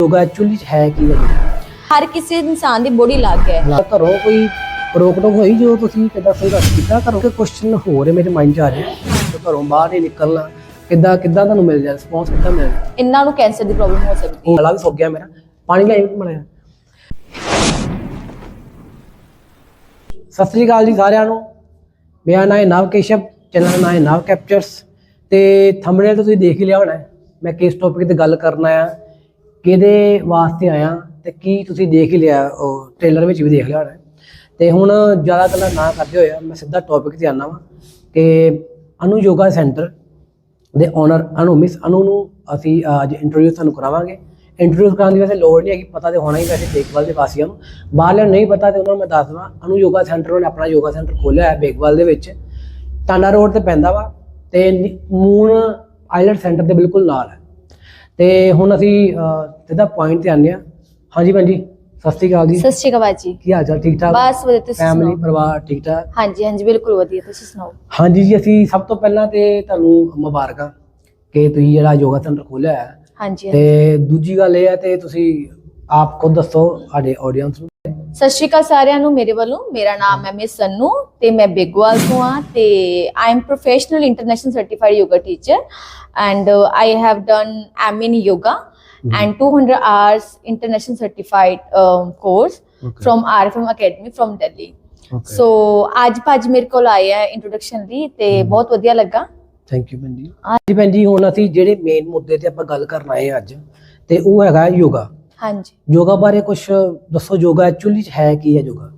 Yoga actually ਹੈ ਕੀ ਹੈ? ਹਰ ਕਿਸੇ ਇਨਸਾਨ ਦੀ ਬੋਡੀ ਅਲੱਗ ਹੈ। ਲਾ ਘਰੋਂ ਕੋਈ ਰੋਕ ਟੋਕ ਹੋਈ ਜੋ ਤੁਸੀਂ ਕਿੱਦਾਂ ਰੱਖ ਕੀਤਾ ਘਰੋਂ? ਕਿ ਕੁਐਸਚਨ ਹੋ ਰਹੇ ਮੇਰੇ ਮਾਈਂਡ 'ਚ ਆ ਰਿਹਾ। ਘਰੋਂ ਬਾਹਰ ਨਹੀਂ ਨਿਕਲਣਾ। ਕਿੱਦਾਂ ਕਿੱਦਾਂ ਤੁਹਾਨੂੰ ਮਿਲ ਜਾ ਰਿਸਪੌਂਸ ਕਿੱਦਾਂ ਮਿਲ ਜਾ ਇਹਨਾਂ ਨੂੰ ਕੈਂਸਰ ਦੀ ਪ੍ਰੋਬਲਮ ਹੋ ਸਕਦੀ ਉਹ ਗਲਾ ਵੀ ਸੁੱਕ ਗਿਆ ਮੇਰਾ। ਪਾਣੀ ਲੈ ਮੜਿਆ ਸਤਿ ਸ੍ਰੀ ਅਕਾਲ ਜੀ ਸਾਰਿਆਂ ਨੂੰ। ਮੇਰਾ ਨਾਮ ਹੈ ਨਵ ਕੇਸ਼ਵ ਚੈਨਲ ਦਾ ਨਾਮ ਹੈ ਨਵ ਕੈਪਚਰਸ ਤੇ ਥੰਬਨੇਲ ਤੋਂ ਤੁਸੀਂ ਦੇਖ ਹੀ ਲਿਆ ਹੋਣਾ ਹੈ। ਮੈਂ ਕਿਸ ਟੌਪਿਕ ਤੇ ਗੱਲ ਕਰਨਾ ਆ ਕਿਹਦੇ ਵਾਸਤੇ ਆਇਆ ਤੇ ਕੀ ਤੁਸੀਂ ਦੇਖ ਹੀ ਲਿਆ, ਉਹ ਟ੍ਰੇਲਰ ਵਿੱਚ ਵੀ ਦੇਖ ਲਿਆ ਹੋਣਾ ਹੈ। ਤੇ ਹੁਣ ਜ਼ਿਆਦਾ ਗੱਲਾਂ ਨਾ ਕਰਦੇ ਹੋਏ ਮੈਂ ਸਿੱਧਾ ਟੌਪਿਕ ਤੇ ਆਨਾ ਵਾਂ ਕਿ ਅਨੂ ਯੋਗਾ ਸੈਂਟਰ ਦੇ ਓਨਰ ਅਨੂ ਮਿਸ ਅਨੂ ਨੂੰ ਅਸੀਂ ਅੱਜ ਇੰਟਰੋਡਿਊਸ ਤੁਹਾਨੂੰ ਕਰਾਵਾਂਗੇ। ਇੰਟਰੋਡਿਊਸ ਕਰਾਉਣ ਦੀ ਵੈਸੇ ਲੋੜ ਨਹੀਂ ਹੈਗੀ, ਪਤਾ ਤੇ ਹੋਣਾ ਹੀ ਵੈਸੇ ਬੇਗਵਾਲ ਦੇ ਵਾਸੀਆਂ ਨੂੰ। ਬਾਹਰਲਿਆਂ ਨੂੰ ਨਹੀਂ ਪਤਾ ਤੇ ਉਹਨਾਂ ਨੂੰ ਮੈਂ ਦੱਸ ਦਵਾਂ, ਅਨੂ ਯੋਗਾ ਸੈਂਟਰ ਉਹਨੇ ਆਪਣਾ ਯੋਗਾ ਸੈਂਟਰ ਖੋਲ੍ਹਿਆ ਹੈ ਬੇਗਵਾਲ ਦੇ ਵਿੱਚ। ਟਾਂਡਾ ਰੋਡ ਤੇ ਪੈਂਦਾ ਵਾ ਤੇ ਨੀ- ਮੂਨ ਆਈਲੈਂਡ ਸੈਂਟਰ ਦੇ ਬਿਲਕੁਲ ਨਾਲ ਹੈ। ਤੇ ਹੁਣ ਅਸੀਂ ਸਿੱਧਾ ਪੁਆਇੰਟ ਤੇ ਆਉਂਦੇ ਹਾਂ। ਹਾਂਜੀ ਭੈਣ ਜੀ ਸਤਿ ਸ਼੍ਰੀ ਅਕਾਲ ਜੀ। ਸਤਿ ਸ਼੍ਰੀ ਅਕਾਲ ਜੀ ਕੀ ਹਾਲ ਚਾਲ ਠੀਕ ਠਾਕ ਬਸ ਵਧੀਆ ਤੁਸੀਂ ਫੈਮਿਲੀ ਪਰਿਵਾਰ ਠੀਕ ਠਾਕ ਹਾਂਜੀ ਹਾਂਜੀ ਬਿਲਕੁਲ ਵਧੀਆ ਤੁਸੀਂ ਸੁਣਾਓ? ਹਾਂਜੀ ਜੀ ਅਸੀਂ ਸਭ ਤੋਂ ਪਹਿਲਾਂ ਤੇ ਤੁਹਾਨੂੰ ਮੁਬਾਰਕਾਂ ਕਿ ਤੁਸੀਂ ਜਿਹੜਾ ਯੋਗਾ ਸੈਂਟਰ ਖੋਲ੍ਹਿਆ ਹੈ। ਹਾਂਜੀ ਹਾਂਜੀ। ਤੇ ਦੂਜੀ ਗੱਲ ਇਹ ਹੈ ਤੇ ਤੁਸੀਂ ਆਪ ਖੁਦ ਦੱਸੋ ਸਾਡੇ ਆਡੀਅנס ਨੂੰ। ਸਤਿ ਸ਼੍ਰੀ ਅਕਾਲ ਸਾਰਿਆਂ ਨੂੰ ਮੇਰੇ ਵੱਲੋਂ। ਮੇਰਾ ਨਾਮ ਹੈ ਮਿਸ ਸੰਨੂ ਤੇ ਮੈਂ ਬਿਗਵਾਲ ਤੋਂ ਆ ਤੇ I am professional international certified yoga teacher and I have done M in yoga and 200 hours international certified um, course Okay. from RFM Academy from Delhi. So ਅੱਜ ਭਾਜੀ ਮੇਰੇ ਕੋਲ ਆਏ ਆ ਇੰਟਰੋਡਕਸ਼ਨ ਲਈ ਤੇ ਬਹੁਤ ਵਧੀਆ ਲੱਗਾ ਥੈਂਕ ਯੂ ਭੈਣ ਜੀ ਜੀ ਭੈਣ ਜੀ ਹੁਣ ਅਸੀਂ ਜਿਹੜੇ ਮੇਨ ਮੁੱਦੇ ਤੇ ਆਪਾਂ ਗੱਲ ਕਰਨ ਆਏ ਅੱਜ ਤੇ ਉਹ ਹੈਗਾ ਯੋਗਾ ਹਾਂਜੀ। ਯੋਗਾ ਬਾਰੇ ਕੁਝ ਦੱਸੋ ਯੋਗਾ ਐਕਚੁਅਲੀ ਹੈ ਕੀ ਹੈ ਯੋਗਾ?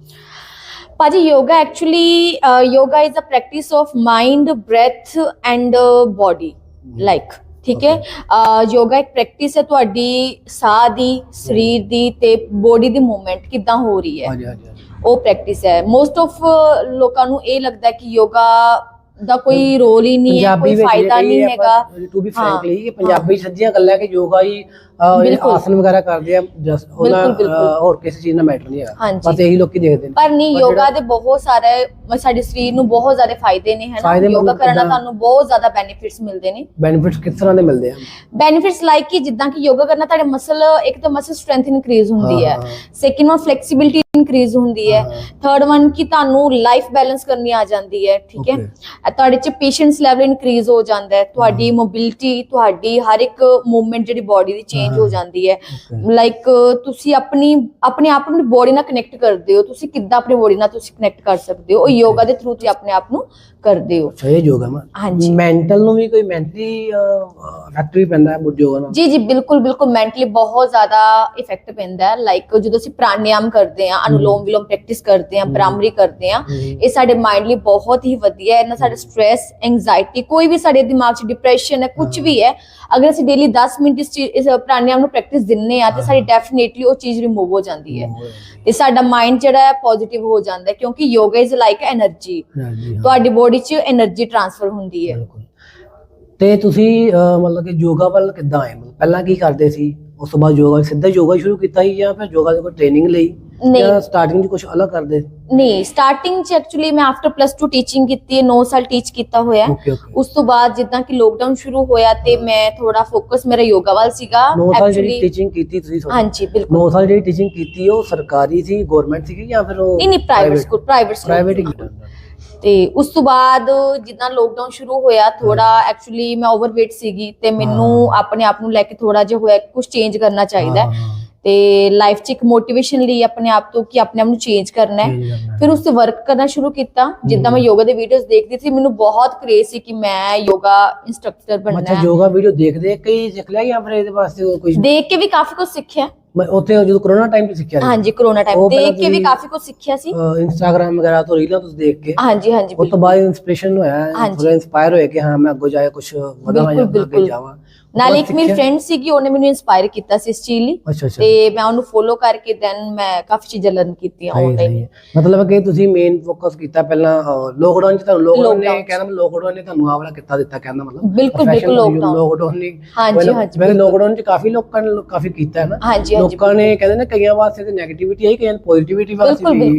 ਭਾਜੀ yoga actually yoga is a practice of mind breath and body like ਠੀਕ ਹੈ? ਯੋਗਾ ਇੱਕ ਪ੍ਰੈਕਟਿਸ ਹੈ ਤੁਹਾਡੀ ਸਾਹ ਦੀ ਸਰੀਰ ਦੀ ਤੇ ਬੋਡੀ ਦੀ ਮੂਵਮੈਂਟ ਕਿਦਾਂ ਹੋ ਰਹੀ ਹੈ। ਹਾਂਜੀ ਹਾਂਜੀ ਹਾਂਜੀ। ਉਹ ਪ੍ਰੈਕਟਿਸ ਹੈ। ਮੋਸਟ ਆਫ ਲੋਕਾਂ ਨੂੰ ਇਹ ਲੱਗਦਾ ਕਿ ਯੋਗਾ ਦਾ ਕੋਈ ਰੋਲ ਹੀ ਨਹੀਂ ਹੈ ਕੋਈ ਫਾਇਦਾ ਨਹੀਂ ਹੈਗਾ। To be. ਫ੍ਰੈਂਕਲੀ ਪੰਜਾਬੀ ਸੱਜੀਆਂ ਗੱਲਾਂ ਕਿ ਯੋਗਾ ਹੀ ਅਹ, ਜਿਹੜੇ ਬਿਲਕੁਲ। ਆਸਨ ਵਗੈਰਾ ਕਰਦੇ ਆ just ਉਹਨਾਂ ਬਿਲਕੁਲ, ਬਿਲਕੁਲ। ਅਹ, ਹੋਰ ਕਿਸੇ ਚੀਜ਼ ਨਾਲ ਮੈਟਰ ਨਹੀਂ ਹੈਗਾ ਹਾਂਜੀ। ਬਸ ਇਹੀ ਲੋਕੀ ਦੇਖਦੇ ਨੇ ਪਰ ਨਹੀਂ ਪਰ ਯੋਗਾ ਜਿਹੜਾ- ਦੇ ਬਹੁਤ ਸਾਰੇ ਮ- ਸਾਡੇ ਸਰੀਰ ਨੂੰ ਬਹੁਤ ਜ਼ਿਆਦਾ ਫਾਇਦੇ ਨੇ ਹੈ ਨਾ ਫਾਇਦੇ ਯੋਗਾ ਮਤਲਬ ਕਰਨ ਨਾਲ ਕਿੱਦਾਂ? ਤੁਹਾਨੂੰ ਬਹੁਤ ਜ਼ਿਆਦਾ ਬੈਨੀਫਿਟਸ ਮਿਲਦੇ ਨੇ ਬੈਨੀਫਿਟਸ ਕਿਸ ਤਰ੍ਹਾਂ ਦੇ ਮਿਲਦੇ ਆ ਬੈਨੀਫਿਟਸ ਲਾਈਕ ਕਿ ਜਿੱਦਾਂ ਕਿ ਯੋਗਾ ਕਰਨਾ ਤੁਹਾਡੇ ਮਸਲ ਇੱਕ ਤਾਂ ਮਸਲ ਸਟਰੈਂਥ ਇਨਕਰੀਜ਼ ਹੁੰਦੀ ਹੈ ਹਾਂ, ਹਾਂ। ਸੈਕਿੰਡ ਵਨ ਫਲੈਕਸੀਬਿਲਿਟੀ ਇਨਕਰੀਜ਼ ਹੁੰਦੀ ਹੈ ਹਾਂ। ਥਰਡ ਵਨ ਕਿ ਤੁਹਾਨੂੰ ਲਾਈਫ ਬੈਲੈਂਸ ਕਰਨੀ ਆ ਜਾਂਦੀ ਹੈ ਠੀਕ ਹੈ Okay. ਅ, ਤੁਹਾਡੇ ਚ ਪੇਸ਼ੈਂਸ ਲੈਵਲ ਇਨਕਰੀਜ਼ ਹੋ ਜਾਂਦਾ ਹੈ ਤੁਹਾਡੀ ਮੋਬਿਲਿਟੀ ਤੁਹਾਡੀ ਹਰ ਇੱਕ ਮੂਵਮੈਂਟ ਜਿਹੜੀ ਬਾਡੀ ਦੀ ਚੇਂਜ ਹੋ ਜਾਂਦੀ ਹੈ. ਲਾਈਕ ਤੁਸੀਂ ਆਪਣੀ ਆਪਣੇ ਆਪ ਨੂੰ ਬੋਡੀ ਨਾਲ ਕਨੈਕਟ ਕਰਦੇ ਹੋ। ਤੁਸੀਂ ਕਿੱਦਾਂ ਆਪਣੀ ਬੋਡੀ ਨਾਲ ਤੁਸੀਂ ਕਨੈਕਟ ਕਰ ਸਕਦੇ ਹੋ? ਉਹ ਯੋਗਾ ਦੇ ਥਰੂ ਤੁਸੀਂ ਆਪਣੇ ਆਪ ਨੂੰ ਕਰਦੇ ਹੋ। ਅੱਛਾ ਇਹ ਯੋਗਾ ਮਾ। ਹਾਂਜੀ। ਮੈਂਟਲ ਨੂੰ ਵੀ ਕੋਈ ਮੈਂਟਲੀ ਇਫੈਕਟ ਵੀ ਪੈਂਦਾ ਹੈ ਬੁੱਧ ਯੋਗਾ ਨਾਲ? ਜੀ ਜੀ ਬਿਲਕੁਲ ਬਿਲਕੁਲ ਮੈਂਟਲੀ ਬਹੁਤ ਜ਼ਿਆਦਾ ਇਫੈਕਟ ਪੈਂਦਾ ਹੈ। ਲਾਈਕ ਜਦੋਂ ਅਸੀਂ ਪ੍ਰਾਣਾਯਾਮ ਕਰਦੇ ਹਾਂ ਅਨੁਲੋਮ ਵਿਲੋਮ ਪ੍ਰੈਕਟਿਸ ਕਰਦੇ ਹਾਂ ਬ੍ਰਾਹਮਰੀ ਕਰਦੇ ਹਾਂ ਹਮ। ਇਹ ਸਾਡੇ ਮਾਈਂਡ ਲਈ ਬਹੁਤ ਹੀ ਵਧੀਆ ਹੈ। ਨਾ ਸਾਡੇ ਸਟ्रेस ਐਂਜ਼ਾਈਟੀ ਕੋਈ ਵੀ ਸਾਡੇ ਦਿਮਾਗ 'ਚ ਡਿਪਰੈਸ਼ਨ ਹੈ ਕੁਝ ਵੀ ਹੈ ਅਗਰ ਅਸੀਂ ਡੇਲੀ 10 ਮਿੰਟ ਇਸ ਚੀਜ਼- ਆਪਣੇ ਆਪ ਨੂੰ ਪ੍ਰੈਕਟਿਸ ਦਿੰਨੇ ਆ ਤੇ ਸਾਡੀ ਡੈਫੀਨੇਟਲੀ ਉਹ ਚੀਜ਼ ਰਿਮੂਵ ਹੋ ਜਾਂਦੀ ਹੈ। ਤੇ ਸਾਡਾ ਮਾਈਂਡ ਜਿਹੜਾ ਹੈ ਪੋਜ਼ਿਟਿਵ ਹੋ ਜਾਂਦਾ ਕਿਉਂਕਿ ਯੋਗਾ ਇਜ਼ ਲਾਈਕ એનર્ਜੀ ਤੁਹਾਡੀ ਬੋਡੀ 'ਚ એનર્ਜੀ ਟ੍ਰਾਂਸਫਰ ਹੁੰਦੀ ਹੈ। ਤੇ ਤੁਸੀਂ ਮਤਲਬ ਕਿ ਯੋਗਾ ਵੱਲ ਕਿੱਦਾਂ ਆਏ? ਮਤਲਬ ਪਹਿਲਾਂ ਕੀ ਕਰਦੇ ਸੀ? ਉਸ ਤੋਂ ਬਾਅਦ ਯੋਗਾ ਸਿੱਧਾ ਯੋਗਾ ਸ਼ੁਰੂ ਕੀਤਾ ਹੀ ਜਾਂ ਫਿਰ ਯੋਗਾ ਦੀ ਕੋਈ ਟ੍ਰੇਨਿੰਗ ਲਈ? ਨਹੀਂ। ਜਾਂ ਸਟਾਰਟਿੰਗ 'ਚ ਕੁਝ ਅਲੱਗ ਕਰਦੇ? ਨਹੀਂ ਸਟਾਰਟਿੰਗ 'ਚ ਐਕਚੁਅਲੀ ਮੈਂ ਆਫਟਰ ਪਲੱਸ 2 ਟੀਚਿੰਗ ਕੀਤੀ ਹੈ 9 ਸਾਲ ਟੀਚ ਕੀਤਾ ਹੋਇਆ। ਹੈ ਉਸ ਤੋਂ ਬਾਅਦ ਜਿੱਦਾਂ ਕਿ ਲੋਕਡਾਊਨ ਸ਼ੁਰੂ ਹੋਇਆ ਤੇ ਮੈਂ ਥੋੜਾ ਫੋਕਸ ਮੇਰਾ ਯੋਗਾ ਵੱਲ ਸੀਗਾ। 9 ਸਾਲ ਜਿਹੜੀ Actually- ਟੀਚਿੰਗ ਕੀਤੀ ਤੁਸੀਂ ਹਾਂਜੀ ਬਿਲਕੁਲ। 9 ਸਾਲ ਜਿਹੜੀ ਟੀਚਿੰਗ ਕੀਤੀ ਉਹ ਸਰਕਾਰੀ ਸੀ ਗਵਰਨਮੈਂਟ ਸੀ ਜਾਂ ਫਿਰ ਉਹ ਨਹੀਂ ਨਹੀਂ ਪ੍ਰਾਈਵੇਟ ਸਕੂਲ ਪ੍ਰਾਈਵੇਟ ਪ੍ਰਾਈਵੇਟ ਹੀ ਸਕੂਲ ਤੇ ਉਸ ਤੋਂ ਬਾਅਦ ਜਿੱਦਾਂ ਲੋਕਡਾਊਨ ਸ਼ੁਰੂ ਹੋਇਆ ਥੋੜਾ ਐਕਚੁਅਲੀ ਮੈਂ ਓਵਰਵੇਟ ਸੀਗੀ ਤੇ ਮੈਨੂੰ। ਆਪਣੇ ਆਪ ਨੂੰ ਲੈ ਕੇ ਥੋੜਾ ਜਿਹਾ ਹੋਇਆ ਕੁਝ ਚੇਂਜ ਕਰਨਾ ਚਾਹੀਦਾ ਹੈ ਹਾਂ, ਤੇ ਲਾਈਫ 'ਚ ਇੱਕ ਮੋਟੀਵੇਸ਼ਨ ਲਈ ਆਪਣੇ ਆਪ ਤੋਂ ਕਿ ਆਪਣੇ ਆਪ ਨੂੰ ਚੇਂਜ ਕਰਨਾ ਹੈ। ਫਿਰ ਉਸ ਤੇ ਵਰਕ ਕਰਨਾ ਸ਼ੁਰੂ ਕੀਤਾ। ਜਿੱਦਾਂ ਮੈਂ ਯੋਗਾ ਦੇ ਵੀਡੀਓਜ਼ ਦੇਖਦੀ ਸੀ ਮੈਨੂੰ ਬਹੁਤ ਕ੍ਰੇਜ਼ ਸੀ ਕਿ ਮੈਂ ਯੋਗਾ ਇੰਸਟ੍ਰਕਟਰ ਬਣਨਾ ਅੱਛਾ ਹੈ। ਯੋਗਾ ਵੀਡੀਓ ਦੇਖਦੇ ਕਈ ਸਿੱਖ ਲਿਆ ਜਾਂ ਫਿਰ ਇਹਦੇ ਵਾਸਤੇ ਕੋਈ ਦੇਖ ਕੇ ਵੀ ਕਾਫੀ ਕੁਝ ਸਿੱਖਿਆ। ਮੈਂ ਉੱਥੇ ਜਦੋਂ ਕਰੋਨਾ ਟਾਈਮ ਤੇ ਸਿੱਖਿਆ ਹਾਂਜੀ ਕਰੋਨਾ ਟਾਈਮ ਉਹ ਦੇਖ ਕੇ ਵੀ ਕਾਫੀ ਕੁਝ ਸਿੱਖਿਆ ਸੀ। ਇੰਸਟਾਗ੍ਰam ਵਗੈਰਾ ਤੋਂ ਰੀਲਾਂ ਤੁਸੀਂ ਦੇਖ ਕੇ। ਹਾਂਜੀ ਹਾਂਜੀ ਉਸ ਤੋਂ ਬਾਅਦ ਇਨਸਪੀਰੇਸ਼ਨ ਹੋਇਆ। ਥੋੜਾ ਇਨਸਪਾਇਰ ਹੋਇਆ ਕਿ ਹਾਂ ਮੈਂ ਅੱਗੋਂ ਜਾ ਕੇ ਕੁਝ ਵਧਾਵਾਂ ਬਿਲਕੁਲ, ਜਾਂ ਅੱਗੇ। ਜਾਵਾਂ। ਨਾਲੇ ਇੱਕ ਮੇਰੀ। ਫਰੈਂਡ ਸੀਗੀ ਉਹਨੇ ਮੈਨੂੰ ਇਨਸਪਾਇਰ ਕੀਤਾ ਸੀ ਇਸ ਚੀਜ਼ ਲਈ। ਤੇ ਮੈਂ ਉਹਨੂੰ ਫੋਲੋ ਕਰਕੇ ਦੈਨ ਮੈਂ ਕਾਫੀ ਚੀਜ਼ਾਂ ਲਰਨ ਕੀਤੀਆਂ ਆਨਲਾਈਨ। ਮਤਲਬ ਕਿ ਤੁਸੀਂ ਮੇਨ ਫੋਕਸ ਕੀਤਾ ਪਹਿਲਾਂ ਲੋਕਡਾਊਨ ਚ ਤੁਹਾਨੂੰ ਲੋਕਡਾਊਨ ਨੇ। ਕਹਿੰਦਾ ਲੋਕਡਾਊਨ ਨੇ ਤੁਹਾਨੂੰ ਆਹ ਵਾਲਾ ਕਿੱਤਾ ਦਿੱਤਾ ਕਹਿੰਦਾ ਮਤਲਬ। ਬਿਲਕੁਲ, ਬਿਲਕੁਲ। ਲੋਕਡਾਊਨ ਨੇ। ਹਾਂਜੀ, ਹਾਂਜੀ, ਮੈਂ ਲੋਕਡਾਊਨ ਚ ਕਾਫੀ ਲੋਕਾਂ ਨੇ ਕਾਫੀ ਕੀਤਾ ਹੈ ਨਾ। ਲੋਕਾਂ ਨੇ ਕਹਿੰਦੇ ਨੇ ਕਈਆਂ ਵਾਸਤੇ ਤੇ 네ਗੇਟਿਵਿਟੀ ਆਈ ਕਈਆਂ ਪੋਜ਼ਿਟਿਵਿਟੀ ਵਾਸਤੇ ਬਿਲਕੁਲ, ਵੀ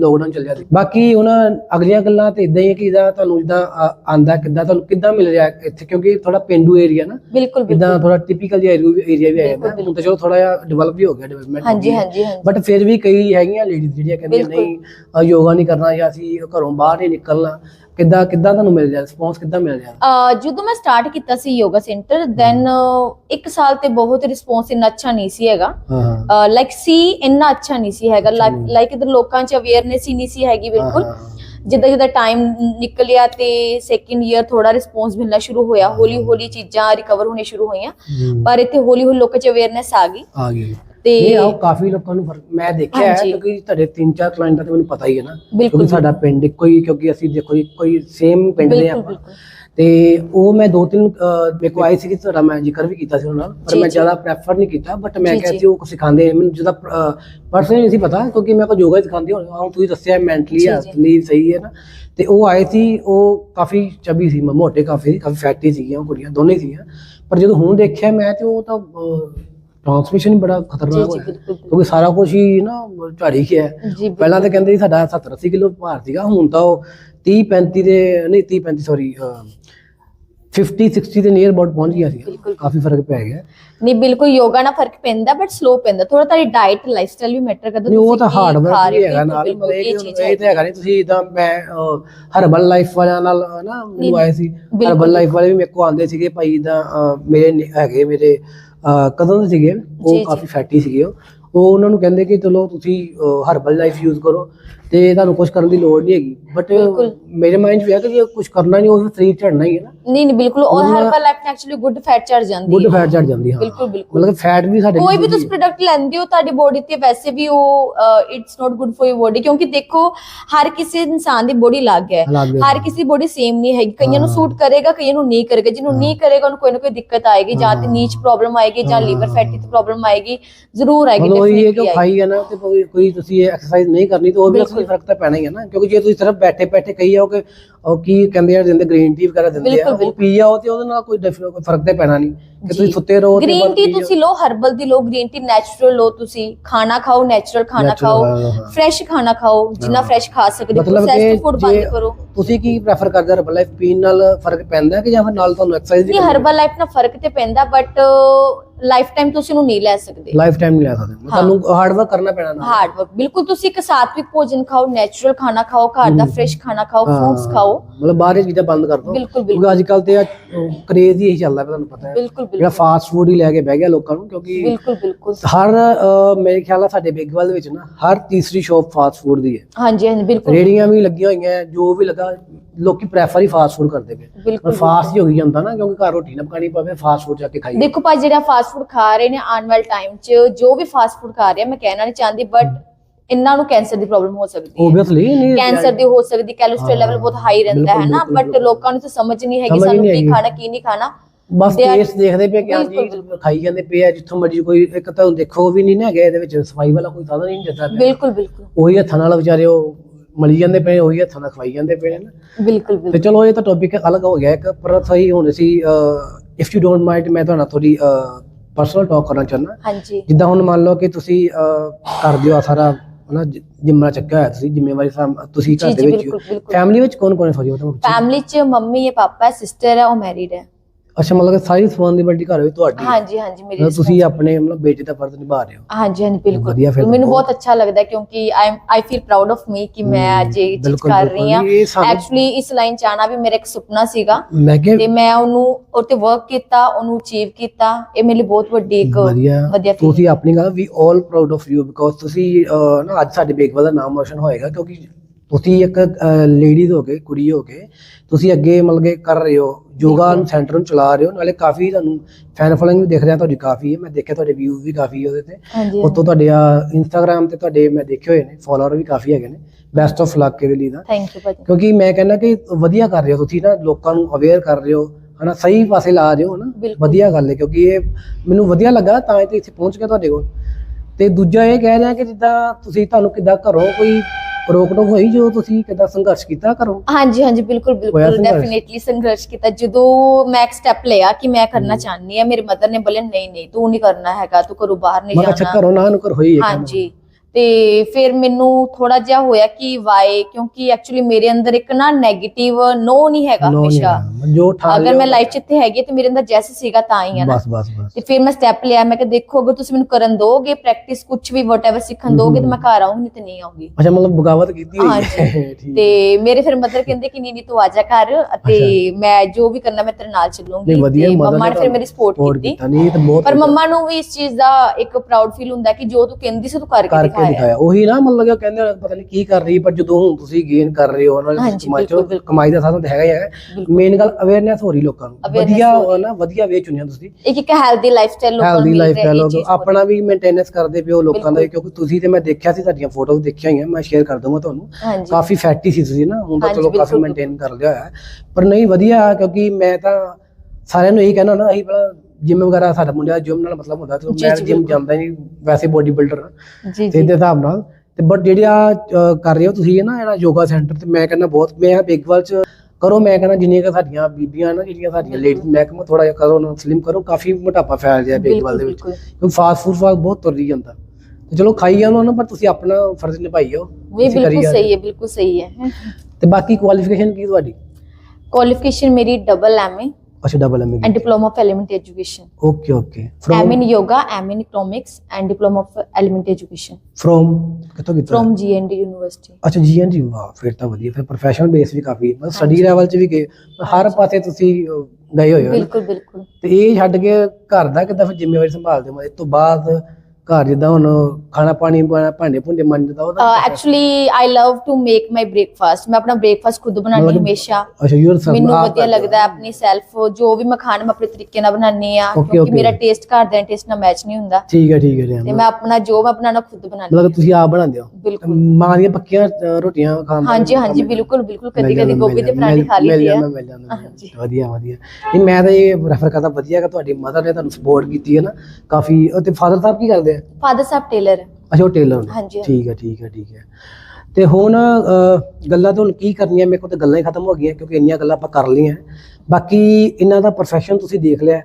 ਲੋਕਡਾਊਨ ਚੱਲਿਆ ਸੀ। ਬਾਕੀ ਹੁਣ ਅਗਲੀਆਂ ਗੱਲਾਂ ਤੇ ਇਦਾਂ ਹੀ ਹੈ ਕਿ ਜਿੱਦਾਂ ਤੁਹਾਨੂੰ ਜਿੱਦਾਂ ਆਂਦਾ ਕਿੱਦਾਂ ਤੁਹਾਨੂੰ ਕਿੱਦਾਂ ਮਿਲ ਰਿਹਾ ਇੱਥੇ? ਕਿਉਂਕਿ ਥੋੜਾ ਪਿੰਡੂ ਏਰੀਆ ਨਾ। ਬਿਲਕੁਲ ਬਿਲਕੁਲ। ਇਦਾਂ ਥੋੜਾ ਟਿਪੀਕਲ ਜਿਹਾ ਏਰੀਆ ਵੀ ਆਇਆ ਬਿਲਕੁਲ, ਹੁਣ ਤਾਂ ਚਲੋ ਥੋੜਾ ਜਿਹਾ ਡਿਵੈਲਪ ਵੀ ਹੋ ਗਿਆ ਡਿਵੈਲਪਮੈਂਟ ਹਾਂਜੀ ਹਾਂਜੀ ਹਾਂਜੀ। ਬਟ ਫਿਰ ਵੀ ਕਈ ਹੈਗੀਆਂ ਲੇਡੀਜ਼ ਜਿਹੜੀਆਂ ਕਹਿੰਦੀਆਂ। ਨਹੀਂ ਯੋਗਾ ਨਹੀਂ ਕਰਨਾ ਜਾਂ ਅਸੀਂ ਘਰੋਂ ਬਾਹਰ ਨਹੀਂ ਨਿਕਲਣਾ। ਕਿੱਦਾਂ ਕਿੱਦਾਂ ਤੁਹਾਨੂੰ ਮਿਲ ਰਿਹਾ? ਰਿਸਪੌਂਸ ਕਿੱਦਾਂ ਮਿਲ ਅਹ ਜਦੋਂ ਮੈਂ ਸਟਾਰਟ ਕੀਤਾ ਸੀ ਯੋਗਾ ਸੈਂਟਰ ਦੈਨ ਇੱਕ ਸਾਲ ਤੇ ਬਹੁਤ ਰਿਸਪੌਂਸ ਇੰਨਾ ਅੱਛਾ ਨਹੀਂ ਸੀ ਹੈਗਾ। ਹਾਂ ਹਾਂ। ਲਾਈਕ ਸੀ ਇੰਨਾ ਅੱਛਾ ਨਹੀਂ ਸੀ ਹੈਗਾ। ਲਾਈਕ ਇਧਰ ਲੋਕਾਂ 'ਚ ਅਵੇਅਰਨੈਸ ਹੀ ਨਹੀਂ ਸੀ ਹੈਗੀ ਬਿਲਕੁਲ। ਹਾਂ, ਜਿੱਦਾਂ ਜਿੱਦਾਂ ਟਾਈਮ ਨਿਕਲਿਆ ਤੇ ਸੈਕਿੰਡ ਈਅਰ ਥੋੜਾ ਰਿਸਪੌਂਸ ਮਿਲਣਾ ਸ਼ੁਰੂ ਹੋਇਆ ਹੌਲੀ ਹੌਲੀ ਚੀਜ਼ਾਂ ਰਿਕਵਰ ਹੋਣੇ ਸ਼ੁਰੂ ਹੋਈਆਂ ਪਰ ਇੱਥੇ ਹੌਲੀ ਹੌਲੀ ਲੋਕਾਂ 'ਚ ਅਵੇਅਰਨੈਸ ਆ ਗਈ। ਆ ਗਈ। ਤੇ ਆਓ ਕਾਫੀ ਲੋਕਾਂ ਨੂੰ ਫ਼ਰਕ ਮੈਂ ਦੇਖਿਆ ਹੈ। ਕਿਉਂਕਿ ਤੁਹਾਡੇ ਤਿੰਨ ਚਾਰ ਕਲਾਇੰਟ ਦਾ ਤਾਂ ਮੈਨੂੰ ਪਤਾ ਹੀ ਹੈ ਨਾ। ਕਿਉਂਕਿ ਸਾਡਾ ਪਿੰਡ ਇੱਕੋ ਹੀ ਕਿਉਂਕਿ ਅਸੀਂ ਦੇਖੋ ਜੀ ਕੋਈ ਸੇਮ ਪਿੰਡ ਦੇ ਆਪਾਂ। ਤੇ ਉਹ ਮੈਂ ਦੋ ਤਿੰਨ ਮੇਰੇ ਕੋ ਆਏ ਸੀ ਕਿ ਤੁਹਾਡਾ ਮੈਂ ਜ਼ਿਕਰ ਵੀ ਕੀਤਾ ਸੀ ਉਹਨਾਂ ਨਾਲ ਪਰ ਮੈਂ। ਜ਼ਿਆਦਾ ਪ੍ਰੈਫਰ ਨਹੀਂ ਕੀਤਾ ਬਟ ਮੈਂ ਕਿਹਾ। ਸੀ ਉਹ ਸਿਖਾਉਂਦੇ ਮੈਨੂੰ ਜਿਹਦਾ ਪਰਸਨਲੀ ਨਹੀਂ ਸੀ ਪਤਾ ਕਿਉਂਕਿ ਮੈਂ ਕੋ ਯੋਗਾ ਹੀ ਸਿਖਾਉਂਦੇ ਹੁਣ ਆਹ ਤੁਸੀਂ ਦੱਸਿਆ ਮੈਂਟਲੀ। ਹੈਲਥਲੀ ਸਹੀ ਹੈ ਨਾ ਤੇ ਉਹ ਆਏ ਸੀ ਉਹ ਕਾਫੀ ਚਬੀ ਸੀ ਮੋਟੇ ਕਾਫੀ ਸੀ ਕਾਫੀ ਫੈਟੀ ਸੀਗੀਆਂ ਉਹ ਕੁੜੀਆਂ ਦੋਨੇ ਹੀ ਸੀਗੀਆਂ ਪਰ ਜਦੋਂ ਹੁਣ ਦੇਖਿਆ ਮੈਂ ਤੇ ਉਹ ਤਾਂ ਟ੍ਰਾਂਸਮਿਸ਼ਨ ਹੀ ਬੜਾ ਖਤਰਨਾਕ ਹੋਇਆ ਕਿਉਂਕਿ ਸਾਰਾ ਕੁਝ ਹੀ ਨਾ ਝਾੜੀ ਗਿਆ ਹੈ। ਪਹਿਲਾਂ ਤਾਂ ਕਹਿੰਦੇ ਸੀ ਸਾਡਾ 70 80 ਕਿਲੋ ਭਾਰ ਸੀਗਾ ਹੁਣ ਤਾਂ ਉਹ 30 35 ਦੇ ਨਹੀਂ 30 35 ਸੌਰੀ 50 60 ਦੇ ਨੀਅਰ ਅਬਾਊਟ ਪਹੁੰਚ ਗਿਆ ਸੀ ਬਿਲਕੁਲ। ਕਾਫੀ ਫ਼ਰਕ ਪੈ ਗਿਆ ਨਹੀਂ ਬਿਲਕੁਲ ਯੋਗਾ ਨਾਲ ਫ਼ਰਕ ਪੈਂਦਾ ਬਟ ਸਲੋ ਪੈਂਦਾ ਥੋੜਾ ਤੁਹਾਡੀ ਡਾਈਟ ਲਾਈਫਸਟਾਈਲ ਵੀ ਮੈਟਰ ਕਰਦਾ ਨਹੀਂ ਉਹ ਤਾਂ ਕੀ ਹਾਰਡ ਖਾ ਵਰਕ ਰਹੇ ਵੀ ਹੋ, ਹੈਗਾ ਨਾਲ ਬਿਲਕੁਲ, ਇਹ ਚੀਜ਼ ਇਹ ਤਾਂ ਹੈਗਾ ਨਹੀਂ ਤੁਸੀਂ ਇਦਾਂ ਮੈਂ ਹਰਬਲ ਲਾਈਫ ਵਾਲਿਆਂ ਨਾਲ ਅਹ, ਨਾ ਮੈਨੂੰ ਆਏ ਸੀ ਬਿਲਕੁਲ। ਹਰਬਲ ਲਾਈਫ ਵਾਲੇ ਵੀ ਮੇਰੇ ਕੋ ਆਉਂਦੇ ਸੀਗੇ ਭਾਈ ਦਾ ਮੇਰੇ ਨੇ- ਹੈਗੇ ਮੇਰੇ ਕਦੋਂ ਦੇ ਸੀਗੇ ਜੀ, ਉਹ ਜੀ। ਕਾਫੀ ਫੈਟੀ ਸੀਗੇ ਉਹ ਉਹ ਉਹਨਾਂ ਨੂੰ ਕਹਿੰਦੇ ਕਿ ਚਲੋ ਤੁਸੀਂ ਹਰਬਲ ਲਾਈਫ ਯੂਜ਼ ਕਰੋ ਤੇ ਤੁਹਾਨੂੰ ਕੁਝ ਕਰਨ ਦੀ ਲੋੜ ਨਹੀਂ ਹੈਗੀ ਬਟ ਬਿਲਕੁਲ। ਮੇਰੇ ਮਾਈਂਡ 'ਚ ਇਹ ਹੈ ਕਿ ਜੇ ਕੁਝ ਕਰਨਾ ਨਹੀਂ ਉਹ ਸਰੀਰ ਝੜਨਾ ਹੀ ਹੈ ਨਾ ਨਹੀਂ ਨਹੀਂ ਬਿਲਕੁਲ ਔਰ ਹਰਬਲ ਲਾਈਫ ਨਾਲ ਐਕਚੁਅਲੀ ਗੁੱਡ ਫੈਟ ਚੜ ਜਾਂਦੀ ਗੁੱਡ ਹੈ ਫੈਟ ਝੜ ਜਾਂਦੀ ਹਾਂ ਬਿਲਕੁਲ ਬਿਲਕੁਲ ਮਤਲਬ ਫੈਟ ਵੀ ਸਾਡੇ ਕੋਈ ਵੀ ਤੁਸੀਂ ਪ੍ਰੋਡਕਟ ਲੈਂਦੇ ਹੋ ਤੁਹਾਡੀ ਬੋਡੀ ਤੇ ਵੈਸੇ ਵੀ ਉਹ it's not good for your body ਕਿਉਂਕਿ ਦੇਖੋ ਹਰ ਕਿਸੇ ਇਨਸਾਨ ਦੀ ਬੋਡੀ ਅਲੱਗ ਹੈ ਅਲੱਗ ਹੈ। ਹਰ ਕਿਸੇ ਦੀ ਬੋਡੀ ਸੇਮ ਨਹੀਂ ਹੈਗੀ ਕਈਆਂ ਨੂੰ ਹਾਂ। ਸੂਟ ਕਰੇਗਾ ਕਈਆਂ ਨੂੰ ਨਹੀਂ ਕਰੇਗਾ ਜਿਹਨੂੰ ਨਹੀਂ ਕਰੇਗਾ ਉਹਨੂੰ ਕੋਈ ਨਾ ਕੋਈ ਦਿੱਕਤ ਆਏਗੀ ਜਾਂ ਤੇ ਹਾਂ। ਨੀਚ ਪ੍ਰੋਬਲਮ ਆਏਗੀ ਜਾਂ ਹਾਂ। ਲੀਵਰ ਫੈਟੀ ਦੀ ਪ੍ਰੋਬਲਮ ਆਏਗੀ ਜ਼ਰੂਰ ਆਏਗੀ ਮਤਲਬ ਇਹ ਹੈ ਕਿ definitely ਉਹ ਖਾਈ ਹੈ ਨਾ ਤੇ ਕੋਈ ਕੋਈ ਤੁਸੀਂ ਐਕਸਰਸਾਈਜ਼ ਨਹੀਂ ਕਰਨੀ ਤਾਂ ਉਹ ਵੀ ਬਿਲਕੁਲ। ਅਸਲੀ ਫ਼ਰਕ ਤਾਂ ਪੈਣਾ ਹੀ ਹੈ ਨਾ, ਕਿਉਂਕਿ ਜੇ ਤੁਸੀਂ ਸਿਰਫ ਬੈਠੇ ਬੈਠੇ ਕਹੀ ਜਾਓ ਉਹ ਕੀ ਕਹਿੰਦੇ ਆ ਦਿੰਦੇ ਗ੍ਰੀਨ ਟੀ ਵਗੈਰਾ ਦਿੰਦੇ ਆ ਬਿਲਕੁਲ, ਉਹ ਬਿਲਕੁਲ। ਪੀ ਜਾਓ ਤੇ ਉਹਦੇ ਨਾਲ ਕੋਈ ਡਿਫ- ਕੋਈ ਫ਼ਰਕ ਤਾਂ ਪੈਣਾ ਨਹੀਂ। ਕਿ ਤੁਸੀਂ ਜੀ। ਸੁੱਤੇ ਰਹੋ ਤੇ ਗ੍ਰੀਨ ਬਸ ਟੀ ਪੀ ਜਾਓ। ਤੁਸੀਂ ਲੋ ਹਰਬਲ ਦੀ ਲੋ ਗ੍ਰੀਨ ਟੀ ਨੈਚੁਰਲ ਲੋ ਤੁਸੀਂ। ਖਾਣਾ ਖਾਓ ਨੈਚੁਰਲ ਖਾਣਾ Natural ਖਾਓ। ਹਾਂ। ਫਰੈਸ਼ ਖਾਣਾ ਖਾਓ ਜਿੰਨਾ ਫਰੈਸ਼ ਖਾ ਸਕਦੇ ਮਤਲਬ ਪ੍ਰੋਸੈਸਡ ਫੂਡ ਕਿ ਬੰਦ ਜੇ ਕਰੋ। ਤੁਸੀਂ ਕੀ ਪ੍ਰੈਫਰ ਕਰਦੇ ਹੋ ਹਰਬਲ ਲਾਈਫ ਪੀਣ ਨਾਲ ਫ਼ਰਕ ਪੈਂਦਾ ਕਿ ਜਾਂ ਫਿਰ ਨਾਲ ਤੁਹਾਨੂੰ ਐਕਸਰਸਾਈਜ਼ ਵੀ ਨਹੀਂ ਹਰਬਲ ਲਾਈਫ ਨਾਲ ਫ਼ਰਕ ਤੇ ਪੈਂਦਾ ਬਟ ਲਾਈਫ ਟਾਈਮ ਤੁਸੀਂ ਉਹਨੂੰ ਨਹੀਂ ਲੈ ਸਕਦੇ। ਲਾਈਫ ਟਾਈਮ ਨਹੀਂ ਲੈ ਸਕਦੇ। ਤੁਹਾਨੂੰ ਹਾਰਡ ਵਰਕ ਕਰਨਾ ਪੈਣਾ ਨਾ ਹਾਰਡ ਵਰਕ ਬਿਲਕੁਲ ਤੁਸੀਂ ਇੱਕ ਸਾਤਵਿਕ ਭੋਜਨ ਖਾਓ ਨੈਚੁਰਲ ਖਾਣਾ ਖਾਓ ਘਰ ਦਾ ਫਰੈਸ਼ ਖਾਣਾ ਖਾਓ ਫਰੂਟਸ ਖਾਓ। ਮਤਲਬ ਬਾਹਰ ਦੀਆਂ ਚੀਜ਼ਾਂ ਬੰਦ ਕਰ ਦਿਓ ਬਿਲਕੁਲ ਬਿਲਕੁਲ। ਕਿਉਂਕਿ ਅੱਜ ਕੱਲ ਤੇ ਕਰੇਜ਼ ਹੀ ਇਹੀ ਚੱਲਦਾ ਪਿਆ ਤੁਹਾਨੂੰ ਪਤਾ ਹੈ। ਬਿਲਕੁਲ ਜਿਹੜਾ ਬਿਲਕੁਲ ਫਾਸਟ ਫੂਡ ਹੀ ਲੈ ਕੇ ਬਹਿ ਗਿਆ ਲੋਕਾਂ ਨੂੰ ਕਿਉਂਕਿ ਬਿਲਕੁਲ ਬਿਲਕੁਲ। ਹਰ ਅਹ, ਮੇਰੇ ਖਿਆਲ ਨਾਲ ਸਾਡੇ ਬਿਗਵਲ ਦੇ ਵਿੱਚ ਨਾ ਹਰ ਤੀਸਰੀ ਸ਼ਾਪ ਫਾਸਟ ਫੂਡ ਦੀ ਹੈ। ਹਾਂਜੀ ਹਾਂਜੀ ਬਿਲਕੁਲ। ਰੇੜੀਆਂ ਵੀ ਲੱਗੀਆਂ ਹੋਈਆਂ ਹੈ, ਜੋ ਵੀ ਲੱਗਾ ਲੋਕੀ ਪ੍ਰੈਫਰ ਹੀ ਫਾਸਟ ਫੂਡ ਕਰਦੇ ਪਏ। ਬਿਲਕੁਲ ਫਾਸਟ ਹੀ ਹੋ ਗਈ ਜਾਂਦਾ ਨਾ ਕਿਉਂਕਿ ਘਰ ਰੋਟੀ ਨਾ ਪਕਾਣੀ ਪਵੇ ਫਾਸਟ ਫੂਡ ਜਾ ਕੇ ਖਾਈਏ। ਦੇਖੋ ਭਾਈ ਜਿਹੜਾ ਫਾਸਟ ਫੂਡ ਖਾ ਰਹੇ ਨੇ ਆਉਣ ਵਾਲੇ ਟਾਈਮ 'ਚ ਜੋ ਵੀ ਫਾਸਟ ਫੂਡ ਖਾ ਰਿਹਾ ਮੈਂ ਕਹਿਣਾ ਨਹੀਂ ਚਾਹੁੰਦੀ ਬਟ ਇਹਨਾਂ ਨੂੰ ਕੈਂਸਰ ਦੀ ਪ੍ਰੋਬਲਮ ਹੋ ਸਕਦੀ ਹੈ। ਓਬਵੀਅਸਲੀ ਨਹੀਂ ਕੈਂਸਰ ਦੀ ਹੋ ਸਕਦੀ ਕੋਲੇਸਟ੍ਰੋਲ ਲੈਵਲ ਬਹੁਤ ਹਾਈ ਰਹਿੰਦਾ ਹੈ ਨਾ ਬਟ। ਲੋਕਾਂ ਨੂੰ ਤਾਂ ਸਮਝ ਨਹੀਂ ਹੈਗੀ ਸਾਨੂੰ ਕੀ। ਖਾਣਾ ਕੀ ਨਹੀਂ ਖਾਣਾ। ਬਸ ਟੇਸਟ ਦੇਖਦੇ ਪਏ ਕਿ ਹਾਂ ਜੀ ਬਿਲਕੁਲ, ਖਾਈ ਜਾਂਦੇ ਪਏ ਆ ਜਿੱਥੋਂ ਮਰਜ਼ੀ ਕੋਈ ਇੱਕ ਤਾਂ ਦੇਖੋ ਵੀ ਨਹੀਂ ਨਾ ਹੈਗਾ ਇਹਦੇ ਵਿੱਚ ਸਫ਼ਾਈ ਵਾਲਾ ਕੋਈ ਸਾਧਨ ਨਹੀਂ ਦਿੱਤਾ ਬਿਲਕੁਲ ਬਿਲਕੁਲ। ਉਹੀ ਹੱਥਾਂ ਨਾਲ ਵਿਚਾਰੇ ਉਹ ਮਲੀ ਜਾਂਦੇ ਪਏ ਉਹੀ ਹੱਥਾਂ ਨਾਲ ਖਵਾਈ ਜਾਂਦੇ ਪਏ ਨੇ। ਬਿਲਕੁਲ ਤੇ ਬਿਲਕੁਲ। ਚਲੋ ਇਹ ਤਾਂ ਟੌਪਿਕ ਅਲੱਗ ਹੋ ਗਿਆ ਇੱਕ ਪਰ ਸਹੀ ਹੁਣ ਅਸੀਂ ਇਫ ਯੂ ਡੋਨਟ ਮਾਈਂਡ ਮੈਂ ਤੁਹਾਡਾ ਥੋੜੀ ਪਰਸਨਲ ਟਾਕ ਕਰਨਾ ਚਾਹੁੰਦਾ। ਹਾਂਜੀ। ਜਿੱਦਾਂ ਹੁਣ ਮੰਨ ਲਓ ਕਿ ਤੁਸੀਂ ਕਰਦੇ ਹੋ ਸਾਰਾ ਹਨਾ ਜਿ- ਜਿੰਮਾ ਚੱਕਿਆ ਹੋਇਆ ਤੁਸੀਂ ਜ਼ਿੰਮੇਵਾਰੀ ਸਾਮ ਤੁਸੀਂ ਘਰ ਜੀ ਦੇ ਜੀ ਵਿੱਚ ਬਿਲਕੁਲ ਬਿਲਕੁਲ। ਫੈਮਿਲੀ ਵਿੱਚ ਕੌਣ ਕੌਣ ਹੈ ਸੋਰੀ ਉਹ ਤਾਂ ਪੁੱਛੀ। ਫੈਮਿਲੀ 'ਚ ਮੰਮੀ ਹੈ ਪਾਪਾ ਹੈ ਸਿਸਟਰ ਹੈ ਉਹ ਮੈਰਿਡ ਹੈ। ਅੱਛਾ ਮਤਲਬ ਕਿ ਸਾਰੀ ਰਿਸਪੌਂਸਿਬਿਲਟੀ ਘਰ ਵਿੱਚ ਤੁਹਾਡੀ ਹੈ। ਹਾਂਜੀ ਹਾਂਜੀ ਮੇਰੀ ਮਤਲਬ ਤੁਸੀਂ ਆਪਣੇ ਮਤਲਬ ਬੇਟੇ ਦਾ ਫਰਜ਼ ਨਿਭਾ ਰਹੇ ਹੋ ਹਾਂਜੀ ਹਾਂਜੀ ਬਿਲਕੁਲ ਵਧੀਆ ਫਿਰ ਬਿਲਕੁਲ। ਮੈਨੂੰ ਬਹੁਤ- ਅੱਛਾ ਲੱਗਦਾ ਹੈ ਕਿਉਂਕਿ I I feel proud of me ਕਿ ਮੈਂ ਅੱਜ ਇਹ ਚੀਜ਼ ਬਿਲਕੁਲ, ਕਰ ਬਿਲਕੁਲ। ਰਹੀ ਹਾਂ ਇਹ ਸਾਨੂੰ- ਐਕਚੁਅਲੀ ਇਸ ਲਾਈਨ ਚ ਆਣਾ ਵੀ ਮੇਰਾ ਇੱਕ ਸੁਪਨਾ ਸੀਗਾ ਮੈਂ ਤੇ ਕਿਹਾ ਮੈਂ ਉਹਨੂੰ ਉਹ ਤੇ ਵਰਕ ਕੀਤਾ ਉਹਨੂੰ ਅਚੀਵ ਕੀਤਾ ਇਹ ਮੇਰੇ ਲਈ ਬਹੁਤ ਵੱਡੀ ਇੱਕ ਵਧੀਆ ਵਧੀਆ feeling ਤੁਸੀਂ ਆਪਣੀ ਗੱਲ ਵੀ all proud of you because ਤੁਸੀਂ ਅਹ, ਨਾ ਅੱਜ ਸਾਡੇ ਬੇਗਵਾ ਦਾ ਨਾਮ ਰੋਸ਼ਨ ਹੋਏਗਾ ਕਿਉਂਕਿ ਤੁਸੀਂ ਇੱਕ ਲੇਡੀਜ਼ ਹੋ ਕੇ ਕੁੜੀ ਹੋ ਕੇ ਤੁਸੀਂ ਅੱਗੇ ਮਤਲਬ ਕਿ ਕਰ ਰਹੇ ਹੋ ਯੋਗਾ ਸੈਂਟਰ ਨੂੰ ਚਲਾ ਰਹੇ ਹੋ ਨਾਲੇ ਕਾਫੀ ਤੁਹਾਨੂੰ ਫੈਨ ਫੋਲੋਇੰਗ ਵੀ ਦਿਖ ਰਿਹਾ ਤੁਹਾਡੀ ਕਾਫੀ ਹੈ। ਮੈਂ ਦੇਖਿਆ ਤੁਹਾਡੇ ਵਿਊ ਵੀ ਕਾਫੀ ਹੈ ਉਹਦੇ ਤੇ। ਉਤੋਂ ਤੁਹਾਡੇ ਇੰਸਟਾਗ੍ਰam ਤੇ ਤੁਹਾਡੇ ਮੈਂ ਦੇਖੇ ਹੋਏ ਨੇ ਫਾਲੋਅਰ ਵੀ ਕਾਫੀ ਹੈਗੇ ਨੇ। ਬੈਸਟ ਆਫ ਲੱਕ ਦੇ ਲਈ ਦਾ ਥੈਂਕ ਯੂ ਭਾਜੀ। ਕਿਉਂਕਿ ਮੈਂ ਕਹਿੰਦਾ ਕਿ ਵਧੀਆ ਕਰ ਰਹੇ ਹੋ ਤੁਸੀਂ ਨਾ ਲੋਕਾਂ ਨੂੰ ਅਵੇਅਰ ਕਰ ਰਹੇ ਹੋ ਹਨਾ ਸਹੀ ਪਾਸੇ ਲਾ ਰਹੇ ਹੋ ਨਾ। ਵਧੀਆ ਗੱਲ ਹੈ ਕਿਉਂਕਿ ਇਹ ਮੈਨੂੰ ਵਧੀਆ ਲੱਗਾ ਤਾਂ ਇਹ ਤੇ ਇੱਥੇ ਪਹੁੰਚ ਗਿਆ ਤੁਹਾਡੇ ਕੋਲ। ਤੇ ਦੂਜਾ ਇਹ ਕਹਿ ਰਿਹਾ ਕਿ ਜਿੱਦਾਂ ਤੁਸੀਂ ਤੁਹਾਨੂੰ ਕਿੱਦਾਂ ਘਰੋਂ ਕੋਈ ਰੋਕ ਟੋਕ ਹੋਈ ਜਦੋਂ ਤੁਸੀਂ ਕਿਦਾਂ ਸੰਘਰਸ਼ ਕੀਤਾ ਕਰੋ ਹਾਂਜੀ ਹਾਂਜੀ ਬਿਲਕੁਲ ਬਿਲਕੁਲ ਸੰਘਰਸ਼? ਡੈਫੀਨਿਟਲੀ ਸੰਘਰਸ਼ ਕੀਤਾ। ਜਦੋਂ ਮੈਂ ਇੱਕ ਸਟੈਪ ਲਿਆ ਕਿ ਮੈਂ ਕਰਨਾ ਚਾਹਨੀ ਆ ਮੇਰੇ ਮਦਰ ਨੇ ਬੋਲੇ ਨਹੀਂ ਨਹੀਂ ਤੂੰ ਨਹੀਂ ਕਰਨਾ ਹੈਗਾ ਤੂੰ ਘਰੋਂ ਬਾਹਰ ਨਹੀਂ ਮੈਂ ਕਿਹਾ ਅੱਛਾ ਜਾਣਾ ਘਰੋਂ ਨਾ ਨੁਕਰ ਹੋਈ ਹੈ। ਹਾਂਜੀ। ਤੇ ਫਿਰ ਮੈਨੂੰ ਥੋੜਾ ਜਿਹਾ ਹੋਇਆ ਕਿ ਵਾਈ ਕਿਉਂਕਿ ਐਕਚੁਅਲੀ ਮੇਰੇ ਅੰਦਰ ਇੱਕ ਨਾ 네ਗੇਟਿਵ ਨੋ ਨਹੀਂ ਹੈਗਾ। ਹਮੇਸ਼ਾ। ਜੋ ਅਗਰ ਮੈਂ ਲਾਈਫ 'ਚ ਇੱਥੇ ਹੈਗੀ ਤੇ ਮੇਰੇ ਅੰਦਰ ਜੈਸੇ ਸੀਗਾ ਤਾਂ ਹੀ ਆ ਨਾ। ਬਸ ਬਸ ਬਸ। ਤੇ ਫਿਰ ਮੈਂ ਸਟੈਪ ਲਿਆ ਮੈਂ ਕਿ ਦੇਖੋ ਅਗਰ ਤੁਸੀਂ ਮੈਨੂੰ ਕਰਨ ਦੋਗੇ ਪ੍ਰੈਕਟਿਸ ਕੁਝ ਵੀ ਵਟਐਵਰ ਸਿੱਖਣ ਦੋਗੇ ਤੇ ਮੈਂ ਘਰ ਆਉਂਗੀ ਨਹੀਂ ਤੇ ਨਹੀਂ ਆਉਂਗੀ ਅੱਛਾ ਮਤਲਬ ਬਗਾਵਤ ਕੀਤੀ ਹੋਈ। ਹੈ। ਤੇ ਮੇਰੇ ਫਿਰ ਮਦਰ ਕਹਿੰਦੇ ਕਿ ਨਹੀਂ ਨਹੀਂ ਤੂੰ ਆਜਾ ਕਰ ਅਤੇ ਮੈਂ ਜੋ ਵੀ ਕਰਨਾ ਮੈਂ ਤੇਰੇ ਨਾਲ ਚੱਲੂੰਗੀ ਤੇ ਮੰਮਾ ਨੇ ਫਿਰ ਮੇਰੀ ਸਪੋਰਟ ਕੀਤੀ। ਤਾਂ ਪਰ ਮੰਮਾ ਨੂੰ ਵੀ ਇਸ ਚੀਜ਼ ਦਾ ਇੱਕ ਪ੍ਰਾਊਡ ਫੀਲ ਹੁੰਦਾ ਕਿ ਜੋ ਤੂੰ ਕਹਿੰਦੀ ਸੀ ਤੂੰ ਕਰਕੇ ਕਰਕੇ ਦਿਖਾਇਆ ਦਿਖਾਇਆ ਉਹੀ ਨਾ ਮਤਲਬ ਕਿ ਕਹਿੰਦੇ ਪਤਾ ਨਹੀਂ ਕੀ ਕਰ ਰਹੀ ਪਰ ਜਦੋਂ ਹੁਣ ਤੁਸੀਂ ਗੇਨ ਕਰ ਰਹੇ ਹੋ ਹਾਂਜੀ, ਕਮਾਈ ਚੋਂ। ਕਮਾਈ ਦਾ ਸਾਧਨ ਤਾਂ ਹੈਗਾ ਹੀ ਹੈ। ਮੇਨ ਗੱਲ ਅਵੇਅਰਨੈਸ ਹੋ ਰਹੀ ਲੋਕਾਂ ਨੂੰ ਵਧੀਆ। ਨਾ ਵਧੀਆ ਵੇ ਚੁਣਿਆ ਤੁਸੀਂ ਇੱਕ ਇੱਕ ਹੈਲਦੀ ਲਾਈਫ ਸਟਾਈਲ ਲੋਕਾਂ ਨੂੰ ਹੈਲਦੀ ਲਾਈਫ ਸਟਾਈਲ। ਆਪਣਾ ਵੀ ਮੇਨਟੇਨੈਂਸ ਕਰਦੇ ਪਿਓ ਲੋਕਾਂ ਦਾ। ਕਿਉਂਕਿ ਤੁਸੀਂ ਤੇ ਮੈਂ ਦੇਖਿਆ ਸੀ ਤੁਹਾਡੀਆਂ ਫੋਟੋਜ਼ ਦੇਖੀਆਂ ਹੋਈਆਂ ਮੈਂ ਸ਼ੇਅਰ ਕਰ ਦੂੰਗਾ ਤੁਹਾਨੂੰ ਕਾਫੀ ਫੈਟੀ ਸੀ ਤੁਸੀਂ ਨਾ ਹੁਣ ਤਾਂ ਚਲੋ ਕਾਫੀ ਮੇਨਟੇਨ ਕਰ ਲਿਆ ਹੋਇਆ ਹੈ। ਪਰ ਨਹੀਂ ਵਧੀਆ ਕਿਉਂਕਿ ਮੈਂ ਤਾਂ ਸਾਰਿਆਂ ਨੂੰ ਇਹੀ ਕਹਿਣਾ ਨਾ ਅਸੀਂ ਪਹਿਲਾਂ ਜਿਮ ਵਗੈਰਾ ਸਾਡਾ ਮੁੰਡਿਆਂ ਜਿਮ ਨਾਲ ਮਤਲਬ ਹੁੰਦਾ ਤੇ ਜੀ, ਮੈਂ ਜੀ, ਜਿਮ। ਜਾਂਦਾ ਹੀ ਨਹੀਂ ਵੈਸੇ ਬੋਡੀ ਬਿਲਡਰ ਜੀ ਤੇ ਜੀ। ਇਹਦੇ ਹਿਸਾਬ ਨਾਲ ਤੇ ਬਟ ਜਿਹੜੀ ਕਰ ਰਹੇ ਹੋ ਤੁਸੀਂ ਇਹ ਨਾ ਜਿਹੜਾ ਯੋਗਾ ਸੈਂਟਰ ਤੇ ਮੈਂ ਕਹਿੰਦਾ ਬਹੁਤ ਮੈਂ ਬਿਗਵਲ ਚ ਕਰੋ ਮੈਂ ਕਹਿੰਦਾ ਜਿੰਨੀਆਂ ਕਿ ਸਾਡੀਆਂ ਬੀਬੀਆਂ ਨਾ ਜਿਹੜੀਆਂ ਸਾਡੀਆਂ ਲੇਡੀਜ਼ ਮੈਂ ਕਹਿੰਦਾ ਥੋੜਾ ਜਿਹਾ ਕਰੋ ਨਾ ਸਲਿਮ ਕਰੋ ਕਾਫੀ ਮੋਟਾਪਾ ਫੈਲ ਗਿਆ ਬਿਗਵਲ ਦੇ ਵਿੱਚ। ਕਿਉਂਕਿ ਫਾਸਟ ਫੂਡ ਫਾਸਟ ਬਹੁਤ ਤੁਰਦੀ ਜਾਂਦਾ। ਤੇ ਚਲੋ ਖਾਈ ਜਾਓ ਨਾ ਪਰ ਤੁਸੀਂ ਆਪਣਾ ਫਰਜ਼ ਨਿਭਾਈਓ। ਵੀ ਬਿਲਕੁਲ। ਸਹੀ ਹੈ। ਬਿਲਕੁਲ ਸਹੀ ਹੈ। ਤੇ ਬਾਕੀ ਕੁਆਲੀਫਿਕੇਸ਼ਨ ਕੀ ਤੁਹਾਡੀ? ਕੁਆਲੀਫਿਕੇਸ਼ਨ ਮੇਰੀ ਡਬਲ ਐਮਏ ਫਰੋਮ ਕਿੱਥੋਂ ਕੀਤਾ? ਅੱਛਾ ਜੀ ਐਨ ਜੀ ਵਾਹ ਫਿਰ ਤਾਂ ਵਧੀਆ। ਫਿਰ ਪ੍ਰੋਫੈਸ਼ਨਲ ਬੇਸ ਵੀ ਕਾਫੀ ਮਤਲਬ ਸਟੱਡੀ ਲੈਵਲ 'ਚ ਵੀ ਗਏ। ਹਰ ਪਾਸੇ ਤੁਸੀਂ ਅਹ, ਗਏ ਹੋਏ ਹੋ ਨਾ। ਬਿਲਕੁਲ ਬਿਲਕੁਲ। ਤੇ ਇਹ ਛੱਡ ਕੇ ਘਰ ਦਾ ਕਿੱਦਾਂ ਫਿਰ ਜ਼ਿੰਮੇਵਾਰੀ ਸੰਭਾਲਦੇ ਹੋ? ਇਸ ਤੋਂ ਬਾਅਦ ਘਰ ਜਿੱਦਾਂ ਹੁਣ ਖਾਣਾ ਪਾਣੀ ਬਣਾ- ਭਾਂਡੇ ਭੁੰਡੇ ਮੰਜਦਾ ਉਹਦਾ actually I love to make my breakfast ਮੈਂ ਆਪਣਾ ਬ੍ਰੇਕਫਾਸਟ ਖੁਦ ਮਤਲਬ ਹਮੇਸ਼ਾ। ਅੱਛਾ ਯੂਰ ਮੈਨੂੰ ਵਧੀਆ ਲੱਗਦਾ ਹੈ ਆਪਣੀ ਸੈਲਫ ਜੋ ਵੀ ਮੈਂ ਖਾਣਾ ਮੈਂ ਆਪਣੇ ਤਰੀਕੇ ਨਾਲ ਬਣਾਉਂਦੀ ਆ Okay, ਕਿਉਂਕਿ okay. ਮੇਰਾ ਟੇਸਟ ਘਰ ਦੇ ਟੇਸਟ ਨਾਲ ਮੈਚ ਨਹੀਂ ਹੁੰਦਾ। ਠੀਕ ਹੈ ਠੀਕ ਹੈ ਜੀ ਤੇ ਮੈਂ ਆਪਣਾ ਜੋ ਮੈਂ ਬਣਾਉਣਾ ਖੁਦ ਬਣਾਉਂਦੀ ਮਤਲਬ ਤੁਸੀਂ ਆਪ ਬਣਾਉਂਦੇ ਹੋ? ਬਿਲਕੁਲ। ਮਾਂ ਦੀਆਂ ਪੱਕੀਆਂ ਰੋਟੀਆਂ ਖਾਣ ਦਾ ਹਾਂਜੀ ਹਾਂਜੀ ਮਿਲ ਬਿਲਕੁਲ ਬਿਲਕੁਲ। ਜਾਂਦਾ, ਕਦੀ ਕਦੀ ਮਿਲ ਗੋਭੀ ਦੇ ਜਾਂਦਾ, ਪਰਾਂਠੇ ਖਾ ਮਿਲ ਲਈਦੇ ਆ। ਜਾਂਦਾ, ਮਿਲ ਜਾਂਦਾ, ਮਿਲ ਹਾਂਜੀ। ਜਾਂਦਾ। ਵਧੀਆ ਵਧੀਆ। ਨਹੀਂ ਮੈਂ ਤਾਂ ਇਹ ਰੈਫਰ ਕਰਦਾ ਵਧੀਆ ਕਿ ਤੁਹਾਡੀ ਮਦਰ ਨੇ ਤੁਹਾਨੂੰ ਸਪੋਰਟ ਕੀਤੀ ਹੈ ਨਾ। ਕਾਫੀ ਤੇ ਫਾਦਰ ਸਾਹਿਬ ਕੀ ਕਰਦੇ ਆ? ਫਾਦਰ ਸਾਹਿਬ ਟੇਲਰ ਅੱਛਾ ਉਹ ਟੇਲਰ ਨੇ। ਹਾਂਜੀ, ਠੀਕ ਹੈ ਠੀਕ ਹੈ ਠੀਕ ਹੈ। ਤੇ ਹੁਣ ਅਹ, ਗੱਲਾਂ ਤਾਂ ਹੁਣ ਕੀ ਕਰਨੀਆਂ? ਮੇਰੇ ਕੋਲ ਤਾਂ ਗੱਲਾਂ ਹੀ ਖਤਮ ਹੋ ਗਈਆਂ ਕਿਉਂਕਿ ਇੰਨੀਆਂ ਗੱਲਾਂ ਆਪਾਂ ਕਰ ਲਈਆਂ। ਬਾਕੀ ਇਹਨਾਂ ਦਾ ਪ੍ਰੋਫੈਸ਼ਨ ਤੁਸੀਂ ਦੇਖ ਲਿਆ।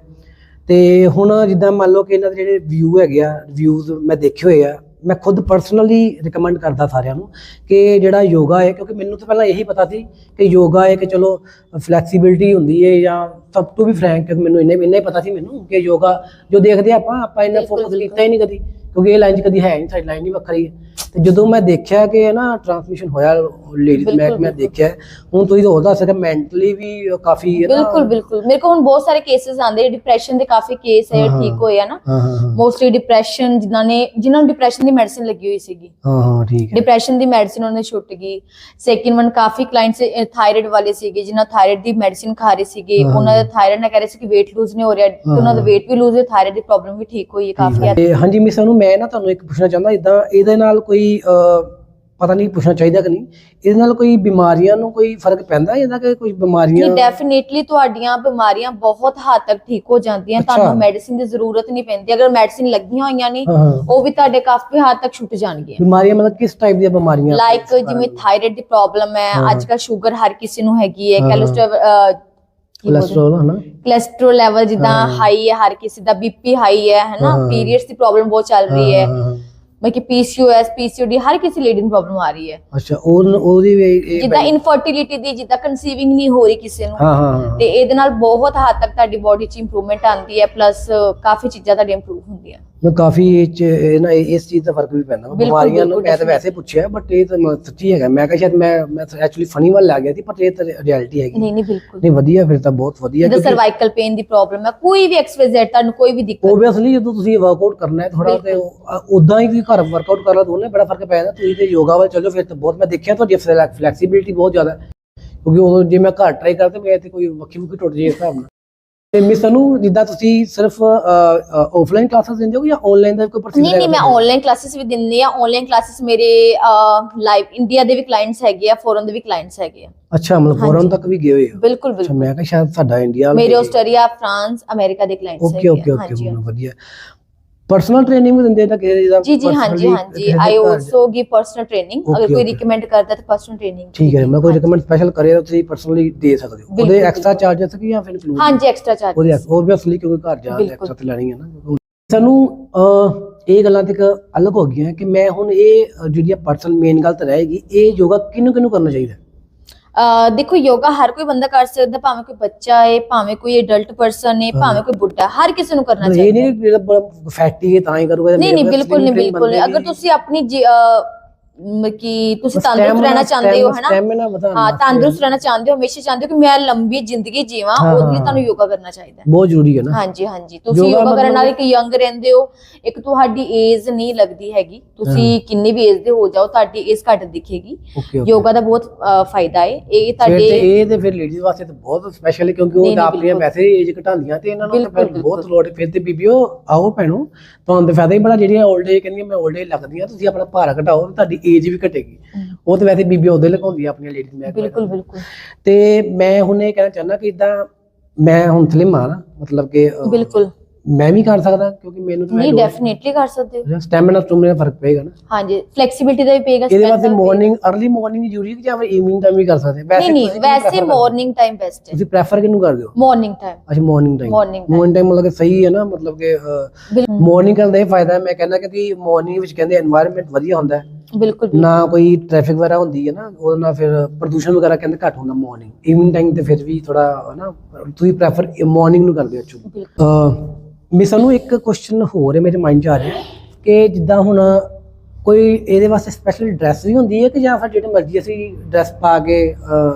ਤੇ ਹੁਣ ਜਿੱਦਾਂ ਮੰਨ ਲਓ ਕਿ ਇਹਨਾਂ ਦੇ ਜਿਹੜੇ ਵਿਊ ਹੈਗੇ ਆ ਰਿਵਿਊਜ਼ ਮੈਂ ਦੇਖੇ ਹੋਏ ਆ ਮੈਂ ਖੁਦ ਪਰਸਨਲੀ ਰਿਕਮੈਂਡ ਕਰਦਾ ਸਾਰਿਆਂ ਨੂੰ ਕਿ ਜਿਹੜਾ ਯੋਗਾ ਹੈ ਕਿਉਂਕਿ ਮੈਨੂੰ ਤਾਂ ਪਹਿਲਾਂ ਇਹੀ ਪਤਾ ਸੀ ਕਿ ਯੋਗਾ ਹੈ ਕਿ ਚਲੋ ਫਲੈਕਸੀਬਿਲਿਟੀ ਹੁੰਦੀ ਹੈ ਜਾਂ ਸਭ ਤੋਂ ਵੀ ਫਰੈਂਕ ਕਿਉਂਕਿ ਮੈਨੂੰ ਇੰਨੇ ਇੰਨਾ ਪਤਾ ਸੀ ਮੈਨੂੰ ਕਿ ਯੋਗਾ ਜੋ ਦੇਖਦੇ ਆਪਾਂ ਆਪਾਂ ਇੰਨਾ ਫੋਕਸ। ਕੀਤਾ ਹੀ ਨਹੀਂ ਕਦੀ ਕਿਉਂਕਿ ਇਹ ਲਾਈਨ 'ਚ ਕਦੀ ਹੈ ਨਹੀਂ ਸਾਡੀ ਲਾਈਨ ਹੀ ਵੱਖਰੀ ਹੈ ਤੇ ਜਦੋਂ ਮੈਂ ਦੇਖਿਆ ਕਿ ਨਾ ਟ੍ਰਾਂਸਮਿਸ਼ਨ ਹੋਇਆ ਲੇਡੀਜ਼ ਮੈਂ ਮੈਂ ਦੇਖਿਆ ਹੁਣ ਤੁਸੀਂ ਤਾਂ ਉਹਦਾ ਸਕੇ ਮੈਂਟਲੀ ਵੀ ਕਾਫੀ ਹੈ ਨਾ ਬਿਲਕੁਲ ਬਿਲਕੁਲ। ਮੇਰੇ ਕੋਲ ਹੁਣ ਬਹੁਤ ਸਾਰੇ ਕੇसेस ਆਂਦੇ ਡਿਪਰੈਸ਼ਨ ਦੇ ਕਾਫੀ ਕੇਸ ਹੈ ਠੀਕ ਹੋਏ ਆ ਨਾ। ਮੋਸਟਲੀ ਡਿਪਰੈਸ਼ਨ ਜਿਨ੍ਹਾਂ ਨੇ ਜਿਨ੍ਹਾਂ ਨੂੰ ਡਿਪਰੈਸ਼ਨ ਦੀ ਮੈਡੀਸਿਨ ਲੱਗੀ ਹੋਈ ਸੀਗੀ। ਹਾਂ ਹਾਂ ਠੀਕ ਹੈ। ਡਿਪਰੈਸ਼ਨ ਦੀ ਮੈਡੀਸਿਨ ਉਹਨਾਂ ਨੇ ਛੁੱਟ ਗਈ। ਸੈਕਿੰਡ ਵਨ ਕਾਫੀ ਕਲਾਇੰਟਸ ਥਾਇਰਾਇਡ ਵਾਲੇ ਸੀਗੇ ਜਿਨ੍ਹਾਂ ਥਾਇਰਾਇਡ ਦੀ ਮੈਡੀਸਿਨ ਖਾ ਰਹੇ ਸੀਗੇ। ਉਹਨਾਂ ਦਾ ਥਾਇਰਾਇਡ ਨਾਲ ਕਹਿ ਰਹੇ ਸੀ ਕਿ weight lose ਨਹੀਂ ਹੋ ਰਿਹਾ ਉਹਨਾਂ ਦਾ weight ਵੀ lose ਹੈ ਥਾਇਰਾਇਡ ਦੀ ਪ੍ਰੋਬਲਮ ਵੀ ਠੀਕ ਹੋਈ ਹੈ ਕਾਫੀ ਹੱਦ ਹਾਂਜੀ ਮਿਸ ਨੂੰ ਮੈਂ ਨਾ ਤੁਹਾਨੂੰ ਇੱਕ ਪੁੱਛਣਾ ਚਾਹੁੰਦਾ ਇਦਾਂ ਇਹਦੇ ਨਾਲ ਕੋਈ ਅਹ, ਪਤਾ ਨਹੀਂ ਪੁੱਛਣਾ ਚਾਹੀਦਾ ਕਿ ਨਹੀਂ ਇਹਦੇ ਨਾਲ ਕੋਈ ਬਿਮਾਰੀਆਂ ਨੂੰ ਕੋਈ ਫ਼ਰਕ ਪੈਂਦਾ ਇਹਦਾ ਕਿ ਕੋਈ ਬਿਮਾਰੀਆਂ ਨਹੀਂ ਡੈਫੀਨੇਟਲੀ ਤੁਹਾਡੀਆਂ ਬਿਮਾਰੀਆਂ ਬਹੁਤ ਹੱਦ ਤੱਕ ਠੀਕ ਹੋ ਜਾਂਦੀਆਂ। ਤੁਹਾਨੂੰ ਮੈਡੀਸਿਨ ਦੀ ਜ਼ਰੂਰਤ ਨਹੀਂ ਪੈਂਦੀ ਅਗਰ ਮੈਡੀਸਿਨ ਲੱਗੀਆਂ ਹੋਈਆਂ ਨੇ ਉਹ ਵੀ ਤੁਹਾਡੇ ਕਾਫੀ ਹੱਦ ਤੱਕ ਛੁੱਟ ਜਾਣਗੀਆਂ ਬਿਮਾਰੀਆਂ ਮਤਲਬ ਕਿਸ ਟਾਈਪ ਦੀਆਂ ਬਿਮਾਰੀਆਂ ਲਾਈਕ ਜਿਵੇਂ ਥਾਇਰਾਇਡ ਦੀ ਪ੍ਰੋਬਲਮ ਹੈ। ਅੱਜ ਕੱਲ ਸ਼ੂਗਰ ਹਰ ਕਿਸੇ ਨੂੰ ਹੈਗੀ ਹੈ। ਕੋਲੇਸਟ੍ਰੋਲ ਕੋਲੇਸਟ੍ਰੋਲ ਹਨਾ ਕੋਲੇਸਟ੍ਰੋਲ ਲੈਵਲ ਜਿੱਦਾਂ। ਹਾਈ ਹੈ ਹਰ ਕਿਸੇ ਦਾ ਬੀਪੀ ਹਾਈ ਹੈ ਹੈਨਾ। ਪੀਰੀਅਡਸ ਦੀ ਪ੍ਰੋਬਲਮ ਬਹੁਤ ਚੱਲ ਰਹੀ ਹੈ ਹਾਂ, ਹਾਂ, ਹਾਂ। ਮਤਲਬ ਕਿ ਪੀਸੀਓਐਸ ਪੀਸੀਓਡੀ ਹਰ ਕਿਸੇ ਲੇਡੀ ਨੂੰ ਪ੍ਰੋਬਲਮ ਆ ਰਹੀ ਹੈ। ਅੱਛਾ ਉਹ ਉਹਦੀ ਵੀ ਇਹ ਜਿੱਦਾਂ ਇਨਫਰਟੀਲਿਟੀ ਦੀ ਜਿੱਦਾਂ ਕਨਸੀਵਿੰਗ ਨਹੀਂ ਹੋ ਰਹੀ ਕਿਸੇ ਨੂੰ। ਹਾਂ ਹਾਂ ਹਾਂ। ਤੇ ਇਹਦੇ ਨਾਲ ਬਹੁਤ ਹੱਦ ਤੱਕ ਤੁਹਾਡੀ ਬਾਡੀ 'ਚ ਇੰਪਰੂਵਮੈਂਟ ਆਉਂਦੀ ਹੈ ਪਲੱਸ ਕਾਫੀ ਚੀਜ਼ਾਂ ਤੁਹਾਡੀਆਂ ਇੰਪਰੂਵ ਹੁੰਦੀਆਂ। ਮੈਂ ਕਾਫੀ ਇਹ ਚ ਇਹ ਨਾ ਇਹ- ਇਸ ਚੀਜ਼ ਦਾ ਫ਼ਰਕ ਵੀ ਪੈਂਦਾ। ਵਾ। ਬਿਲਕੁਲ, ਬਿਮਾਰੀਆਂ ਨੂੰ ਬਿਲਕੁਲ, ਮੈਂ ਤਾਂ ਵੈਸੇ ਪੁੱਛਿਆ ਬਟ ਇਹ ਤਾਂ ਮ- ਸੱਚੀ ਹੈਗਾ। ਮੈਂ ਕਿਹਾ ਸ਼ਾਇਦ ਮੈਂ ਮੈਂ ਐਕਚੁਅਲੀ ਫਨੀ ਵੱਲ ਆ ਗਿਆ ਸੀ ਪਰ ਇਹ ਤਾਂ ਰਿਐਲਿਟੀ ਹੈਗੀ। ਨਹੀਂ ਨਹੀਂ ਬਿਲਕੁਲ। ਨਹੀਂ ਵਧੀਆ ਫਿਰ ਤਾਂ ਬਹੁਤ ਵਧੀਆ ਜਿੱਦਾਂ ਸਰਵਾਈਕਲ ਪੇਨ ਦੀ ਪ੍ਰੋਬਲਮ ਹੈ। ਕੋਈ ਵੀ ਐਕਸਪੀਰੀਅੰਸ ਤੁਹਾਨੂੰ ਕੋਈ ਵੀ ਦਿੱਕਤ ਓਬਵੀਅਸਲੀ ਜਦੋਂ ਤੁਸੀਂ ਵਰਕਆਊਟ ਕਰਨਾ ਹੈ ਥੋੜਾ ਤੇ ਉਦਾਂ ਹੀ ਤੁਸੀਂ ਘਰ ਵਰਕਆਊਟ ਕਰ ਲਓ ਉਹਨੇ ਬੜਾ ਫ਼ਰਕ ਪੈ ਜਾਂਦਾ। ਤੁਸੀਂ ਤੇ ਯੋਗਾ ਵੱਲ ਚੱਲੋ ਫਿਰ ਤਾਂ ਬਹੁਤ ਮੈਂ ਦੇਖਿਆ ਤੁਹਾਡੀ ਫਲੈਕਸੀਬਿਲਿਟੀ ਬਹੁਤ ਜ਼ਿਆਦਾ। ਹੈ। ਕਿਉਂਕਿ ਉਦੋਂ ਜੇ ਮੈਂ ਘਰ ਟਰਾਈ ਕਰਦਾ ਮੈਂ ਤੇ ਕੋਈ ਵੱਖੀ ਵੱਖੀ ਟੁੱਟ ਜੇ ਇਸ ਹਿਸਾਬ ਨਾਲ। ਤੇ ਮਿਸ ਨੂੰ ਜਿੱਦਾਂ ਤੁਸੀਂ ਸਿਰਫ ਆਫਲਾਈਨ ਕਲਾਸਿਸ ਦਿੰਦੇ ਹੋ ਜਾਂ ਆਨਲਾਈਨ ਦਾ ਕੋਈ ਪ੍ਰੋਸੀਜਰ ਨਹੀਂ ਨਹੀਂ ਮੈਂ ਆਨਲਾਈਨ ਕਲਾਸਿਸ ਵੀ ਦਿੰਦੀ ਆ ਆਨਲਾਈਨ ਕਲਾਸਿਸ ਮੇਰੇ ਲਾਈਵ ਇੰਡੀਆ ਦੇ ਵੀ ਕਲਾਇੰਟਸ ਹੈਗੇ ਆ ਫੋਰਨ ਦੇ ਵੀ ਕਲਾਇੰਟਸ ਹੈਗੇ ਆ। ਅੱਛਾ ਮਤਲਬ। ਫੋਰਨ ਤੱਕ ਵੀ ਗਏ ਹੋਏ ਹੋ? ਬਿਲਕੁਲ ਬਿਲਕੁਲ। ਮੈਂ ਕਿਹਾ ਸ਼ਾਇਦ ਸਾਡਾ ਇੰਡੀਆ ਮੇਰੇ ਆਸਟ੍ਰੇਲੀਆ ਫਰਾਂਸ ਅਮਰੀਕਾ ਦੇ ਕਲਾਇੰਟਸ ਓਕੇ ਹੈਗੇ ਓਕੇ ਆ ਓਕੇ ਮੈਨੂੰ ਵਧੀਆ। ਪਰਸਨਲ ਟ੍ਰੇਨਿੰਗ ਵੀ ਦਿੰਦੇ ਤਾਂ ਕਿਸੇ ਦਾ ਜੀ ਜੀ ਹਾਂਜੀ ਹਾਂਜੀ I also give personal training ਅਗਰ ਕੋਈ ਰეკਮੈਂਡ ਕਰਦਾ ਤਾਂ ਪਰਸਨਲ ਟ੍ਰੇਨਿੰਗ ਠੀਕ ਹੈ ਮੈਂ ਕੋਈ ਰეკਮੈਂਡ ਸਪੈਸ਼ਲ ਕਰੇ ਤਾਂ ਤੁਸੀਂ ਪਰਸਨਲੀ ਦੇ ਸਕਦੇ ਹੋ। ਉਹਦੇ ਐਕਸਟਰਾ ਚਾਰजेस ਕੀ ਜਾਂ ਫਿਰ ਇਨਕਲੂਡ ਹਾਂਜੀ ਐਕਸਟਰਾ ਚਾਰजेस ਉਹਦੇ ਆਬਵੀਅਸਲੀ ਕਿਉਂਕਿ ਘਰ ਜਾ ਕੇ ਐਕਸਟਰਾ ਤੇ ਲੈਣੀ ਹੈ ਨਾ। ਸਾਨੂੰ ਇਹ ਗੱਲਾਂ ਤੇ ਅਲੱਗ ਹੋ ਗਈਆਂ ਕਿ ਮੈਂ ਹੁਣ ਇਹ ਜਿਹੜੀ ਪਰਸਨਲ ਮੇਨ ਗੱਲ ਤਾਂ ਰਹੇਗੀ ਇਹ ਯੋਗਾ ਕਿਨੂੰ ਕਿਨੂੰ ਕਰਨਾ ਚਾਹੀਦਾ? ਦੇਖੋ ਯੋਗਾ ਹਰ ਕੋਈ ਬੰਦਾ ਕਰ ਸਕਦਾ ਭਾਵੇਂ ਕੋਈ ਬੱਚਾ ਹੈ ਭਾਵੇਂ ਕੋਈ ਅਡਲਟ ਪਰਸਨ ਹੈ। ਭਾਵੇਂ ਕੋਈ ਬੁੱਢਾ ਹਰ ਕਿਸੇ ਨੂੰ ਕਰਨਾ ਇਹ ਚਾਹੀਦਾ। ਨਹੀਂ ਕਿ ਜਿਹੜਾ ਫੈਟੀ ਹੈ ਤਾਂ ਹੀ ਕਰੂਗਾ ਨਹੀਂ ਨਹੀਂ ਬਿਲਕੁਲ ਨਹੀਂ ਬਿਲਕੁਲ ਨਹੀਂ। ਅਗਰ ਤੁਸੀਂ ਆਪਣੀ ਕਿ ਤੁਸੀਂ ਤੰਦਰੁਸਤ ਰਹਿਣਾ ਚਾਹੁੰਦੇ ਹੋ ਹਨਾ? ਹਾਂ ਤੰਦਰੁਸਤ ਰਹਿਣਾ ਚਾਹੁੰਦੇ ਹੋ ਹਮੇਸ਼ਾ ਚਾਹੁੰਦੇ ਹੋ ਕਿ ਮੈਂ ਲੰਬੀ ਜ਼ਿੰਦਗੀ ਜੀਵਾਂ ਉਹਦੇ ਲਈ। ਤੁਹਾਨੂੰ ਯੋਗਾ ਕਰਨਾ ਚਾਹੀਦਾ ਬਹੁਤ ਜ਼ਰੂਰੀ ਹੈ ਨਾ। ਹਾਂਜੀ ਹਾਂਜੀ। ਤੁਸੀਂ ਯੋਗਾ ਕਰਨ ਨਾਲ ਇੱਕ ਯੰਗ ਰਹਿੰਦੇ ਹੋ ਇੱਕ ਤੁਹਾਡੀ ਏਜ ਨਹੀਂ ਲੱਗਦੀ ਹੈਗੀ। ਤੁਸੀਂ ਕਿੰਨੀ ਵੀ ਏਜ ਦੇ ਹੋ ਜਾਓ ਤੁਹਾਡੀ ਏਜ ਘੱਟ ਦਿਖੇਗੀ। ਯੋਗਾ ਦਾ ਬਹੁਤ ਫਾਇਦਾ ਹੈ। ਇਹ ਤੁਹਾਡੇ ਇਹ ਤੇ ਫਿਰ ਲੇਡੀਜ਼ ਵਾਸਤੇ ਤਾਂ ਬਹੁਤ ਸਪੈਸ਼ਲ ਹੈ ਕਿਉਂਕਿ ਉਹ ਤਾਂ ਆਪਣੀਆਂ। ਵੈਸੇ ਏਜ ਘਟਾਉਂਦੀਆਂ ਤੇ ਇਹਨਾਂ ਨੂੰ ਤਾਂ ਬਹੁਤ। ਲੋੜ। ਫਿਰ ਤੇ ਬੀਬੀਓ ਆਓ ਭੈਣੋ ਤੁਹਾਨੂੰ ਤਾਂ ਫਾਇਦਾ ਹੀ ਬੜਾ ਜਿਹੜੀਆਂ 올ਡ ਏਜ ਕਹਿੰਦੀਆਂ ਮੈਂ 올ਡ ਏਜ ਲੱਗਦੀਆਂ ਤੁਸੀਂ ਆਪਣਾ ਭਾਰ ਘਟਾਓ ਤੁਹਾਡੀ ਏਜ ਵੀ ਘਟੇਗੀ। ਉਹ ਤਾਂ ਵੈਸੇ ਬੀਬੀ ਉਹਦੇ ਲਗਾਉਂਦੀ ਆ ਆਪਣੀਆਂ ਲੇਡੀਜ਼ ਮੈਕ ਬਿਲਕੁਲ ਬਿਲਕੁਲ। ਤੇ ਮੈਂ ਹੁਣ ਇਹ ਕਹਿਣਾ ਚਾਹੁੰਦਾ ਕਿ ਇਦਾਂ ਮੈਂ ਹੁਣ ਫਿਲਮ ਆ ਮਤਲਬ ਕਿ ਬਿਲਕੁਲ। ਮੈਂ ਵੀ ਕਰ ਸਕਦਾ ਕਿਉਂਕਿ ਮੈਨੂੰ ਤਾਂ ਨਹੀਂ ਡੈਫੀਨਿਟਲੀ ਕਰ ਸਕਦੇ ਹੋ। ਸਟੈਮਿਨਾ ਤੁਮਨੇ ਫ਼ਰਕ ਪਏਗਾ ਨਾ। ਹਾਂਜੀ ਫਲੈਕਸੀਬਿਲਟੀ ਦਾ ਵੀ ਪਏਗਾ ਇਹਦੇ ਵਾਸਤੇ ਮਾਰਨਿੰਗ अर्ਲੀ ਮਾਰਨਿੰਗ ਜ਼ਰੂਰੀ ਜਾਂ ਫਿਰ ਈਵਨਿੰਗ ਟਾਈਮ ਵੀ ਕਰ ਸਕਦੇ। ਵੈਸੇ ਨਹੀਂ ਵੈਸੇ ਮਾਰਨਿੰਗ ਟਾਈਮ ਬੈਸਟ ਹੈ। ਤੁਸੀਂ ਪ੍ਰੈਫਰ ਕਿਹਨੂੰ ਕਰਦੇ ਹੋ? ਮਾਰਨਿੰਗ ਟਾਈਮ ਅੱਛਾ ਮਾਰਨਿੰਗ ਟਾਈਮ ਮਾਰਨਿੰਗ ਟਾਈਮ ਮਤਲਬ ਕਿ ਸਹੀ ਹੈ ਨਾ ਮਤਲਬ ਕਿ ਮਾਰਨਿੰਗ ਕਰਨ ਦਾ ਇਹ ਫਾਇਦਾ ਹੈ। ਮੈਂ ਕਹਿੰਦਾ ਕਿ ਮਾਰਨਿੰਗ ਵਿੱਚ ਕਹਿੰਦੇ এনवायरमेंट ਵਧੀਆ ਹੁੰਦਾ ਹੈ। ਬਿਲਕੁਲ ਨਾ ਕੋਈ ਟ੍ਰੈਫਿਕ ਵਗੈਰਾ ਹੁੰਦੀ ਹੈ ਨਾ ਉਹਦੇ ਨਾਲ ਫਿਰ ਪ੍ਰਦੂਸ਼ਣ ਵਗੈਰਾ ਕਹਿੰਦੇ ਘੱਟ ਹੁੰਦਾ ਮਾਰਨਿੰਗ ਈਵਨਿੰਗ ਟਾਈਮ ਤੇ ਫਿਰ ਵੀ ਥੋੜਾ ਹੈ ਨਾ ਤੁਸੀਂ ਪ੍ਰੈਫਰ ਮਾਰਨਿੰਗ ਨੂੰ ਕਰਦੇ ਹੋ ਅ ਮੈਂ ਸਾਨੂੰ ਇੱਕ ਕੁਐਸਚਨ ਹੋਰ ਹੈ ਮੇਰੇ ਮਾਈਂਡ 'ਚ ਆ ਰਿਹਾ ਕਿ ਜਿੱਦਾਂ ਹੁਣ ਕੋਈ ਇਹਦੇ ਵਾਸਤੇ ਸਪੈਸ਼ਲ ਡਰੈਸ ਵੀ ਹੁੰਦੀ ਹੈ ਕਿ ਜਾਂ ਫਿਰ ਜਿਹੜੇ ਮਰਜ਼ੀ ਅਸੀਂ ਡਰੈਸ ਪਾ ਕੇ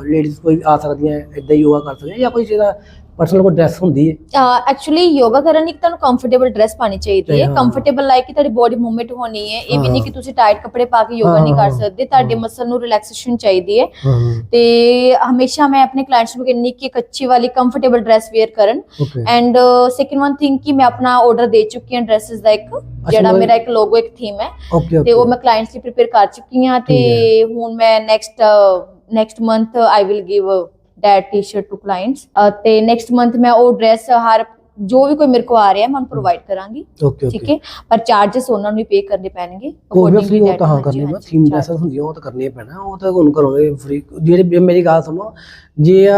ਲੇਡੀਜ਼ ਕੋਈ ਆ ਸਕਦੀਆਂ ਇਦਾਂ ਹੀ ਯੋਗਾ ਕਰ ਸਕਦੀਆਂ ਜਾਂ ਕੋਈ ਜਿਹਦਾ ਪਰਸਨਲ ਕੋਈ ਡਰੈਸ ਹੁੰਦੀ ਹੈ ਐਕਚੁਅਲੀ ਯੋਗਾ ਕਰਨ ਲਈ ਤੁਹਾਨੂੰ ਕੰਫਰਟੇਬਲ ਡਰੈਸ ਪਾਣੀ ਚਾਹੀਦੀ ਹੈ। ਕੰਫਰਟੇਬਲ ਲਾਈਕ ਕਿ ਤੁਹਾਡੀ ਬੋਡੀ ਮੂਵਮੈਂਟ ਹੋਣੀ ਹੈ ਇਹ ਵੀ ਨਹੀਂ ਕਿ ਤੁਸੀਂ ਟਾਈਟ ਕੱਪੜੇ ਪਾ ਕੇ ਯੋਗਾ ਨਹੀਂ ਕਰ ਸਕਦੇ। ਤੁਹਾਡੇ ਮਸਲ ਨੂੰ ਰਿਲੈਕਸੇਸ਼ਨ ਚਾਹੀਦੀ ਹੈ। ਤੇ ਹਮੇਸ਼ਾ ਮੈਂ ਆਪਣੇ ਕਲਾਇੰਟਸ ਨੂੰ ਕਹਿੰਨੀ ਕਿ ਅੱਛੀ ਵਾਲੀ ਕੰਫਰਟੇਬਲ ਡਰੈਸ ਵੇਅਰ ਕਰਨ। ਐਂਡ ਸੈਕਿੰਡ ਵਨ ਥਿੰਗ ਕਿ ਮੈਂ ਆਪਣਾ ਆਰਡਰ ਦੇ ਚੁੱਕੀ ਹਾਂ ਡਰੈਸਸ ਦਾ ਇੱਕ। ਜਿਹੜਾ ਮੇਰਾ ਇੱਕ ਲੋਗੋ ਇੱਕ ਥੀਮ ਹੈ। ਤੇ ਉਹ ਮੈਂ ਕਲਾਇੰਟਸ ਲਈ ਪ੍ਰਿਪੇਅਰ ਕਰ ਚੁੱਕੀ ਹਾਂ। ਤੇ ਹੁਣ ਮੈਂ next next month I will give that T-shirt to clients ਤੇ ਨੈਕਸਟ ਮੰਥ ਮੈਂ ਉਹ ਡਰੈਸ ਹਰ ਜੋ ਵੀ ਕੋਈ ਮੇਰੇ ਕੋ ਆ ਰਿਹਾ ਮੈਂ ਉਹਨੂੰ ਪ੍ਰੋਵਾਈਡ ਕਰਾਂਗੀ। ਓਕੇ ਠੀਕ ਹੈ? ਪਰ ਚਾਰजेस ਉਹਨਾਂ ਨੂੰ ਵੀ ਪੇ ਕਰਨੇ ਪੈਣਗੇ ਓਬਵੀਅਸਲੀ ਉਹ that, ਤਾਂ ਕਰਨੀ ਹਾਂਜੀ, ਥੀਮ। ਡਰੈਸਸ ਹੁੰਦੀਆਂ ਉਹ ਤਾਂ ਕਰਨੀਆਂ ਪੈਣਾ ਉਹ ਤਾਂ ਹੁਣ ਕਰੋਗੇ ਫ੍ਰੀ ਜਿਹੜੇ ਮੇਰੀ ਗੱਲ ਸੁਣੋ ਜੇ ਆ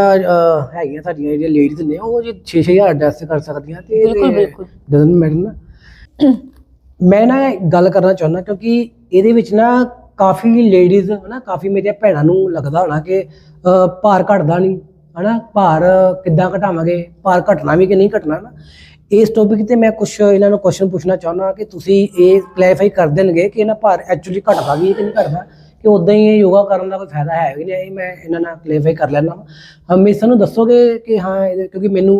ਹੈਗੀਆਂ ਸਾਡੀਆਂ ਜਿਹੜੀਆਂ ਲੇਡੀਜ਼ ਨੇ ਉਹ ਜੇ 6-6000 ਡਰੈਸ ਕਰ ਸਕਦੀਆਂ ਤੇ ਬਿਲਕੁਲ ਬਿਲਕੁਲ। ਡਸਨਟ ਮੈਟਰ ਨਾ। ਮੈਂ ਨਾ ਗੱਲ ਕਰਨਾ ਚਾਹੁੰਦਾ ਕਿਉਂਕਿ ਇਹਦੇ ਵਿੱਚ ਨਾ ਕਾਫੀ ਲੇਡੀਜ਼ ਹਨਾ, ਕਾਫੀ ਮੇਰੀਆਂ ਭੈਣਾਂ ਨੂੰ ਲੱਗਦਾ ਹੋਣਾ ਕਿ ਭਾਰ ਘਟਦਾ ਨਹੀਂ, ਹਨਾ, ਭਾਰ ਕਿੱਦਾਂ ਘਟਾਵਾਂਗੇ, ਭਾਰ ਘਟਣਾ ਵੀ ਕਿ ਨਹੀਂ ਘਟਣਾ ਨਾ ਇਸ ਟੌਪਿਕ ਤੇ ਮੈਂ ਕੁਝ ਇਹਨਾਂ ਨੂੰ ਕੁਐਸਚਨ ਪੁੱਛਣਾ ਚਾਹੁੰਦਾ ਕਿ ਤੁਸੀਂ ਇਹ ਕਲੈਰੀਫਾਈ ਕਰ ਦੇਣਗੇ ਕਿ ਇਹਨਾਂ ਭਾਰ ਐਕਚੁਅਲੀ ਘਟਦਾ ਵੀ ਕਿ ਨਹੀਂ ਘਟਦਾ, ਕਿ ਉਦਾਂ ਹੀ ਇਹ ਯੋਗਾ ਕਰਨ ਦਾ ਕੋਈ ਫਾਇਦਾ ਹੈ ਵੀ ਨਹੀਂ, ਇਹ ਮੈਂ ਇਹਨਾਂ ਨਾਲ ਕਲੈਰੀਫਾਈ ਕਰ ਲੈਣਾ ਹਮੇਸ਼ਾ ਨੂੰ ਦੱਸੋਗੇ ਕਿ ਹਾਂ ਇਹਦੇ- ਕਿਉਂਕਿ ਮੈਨੂੰ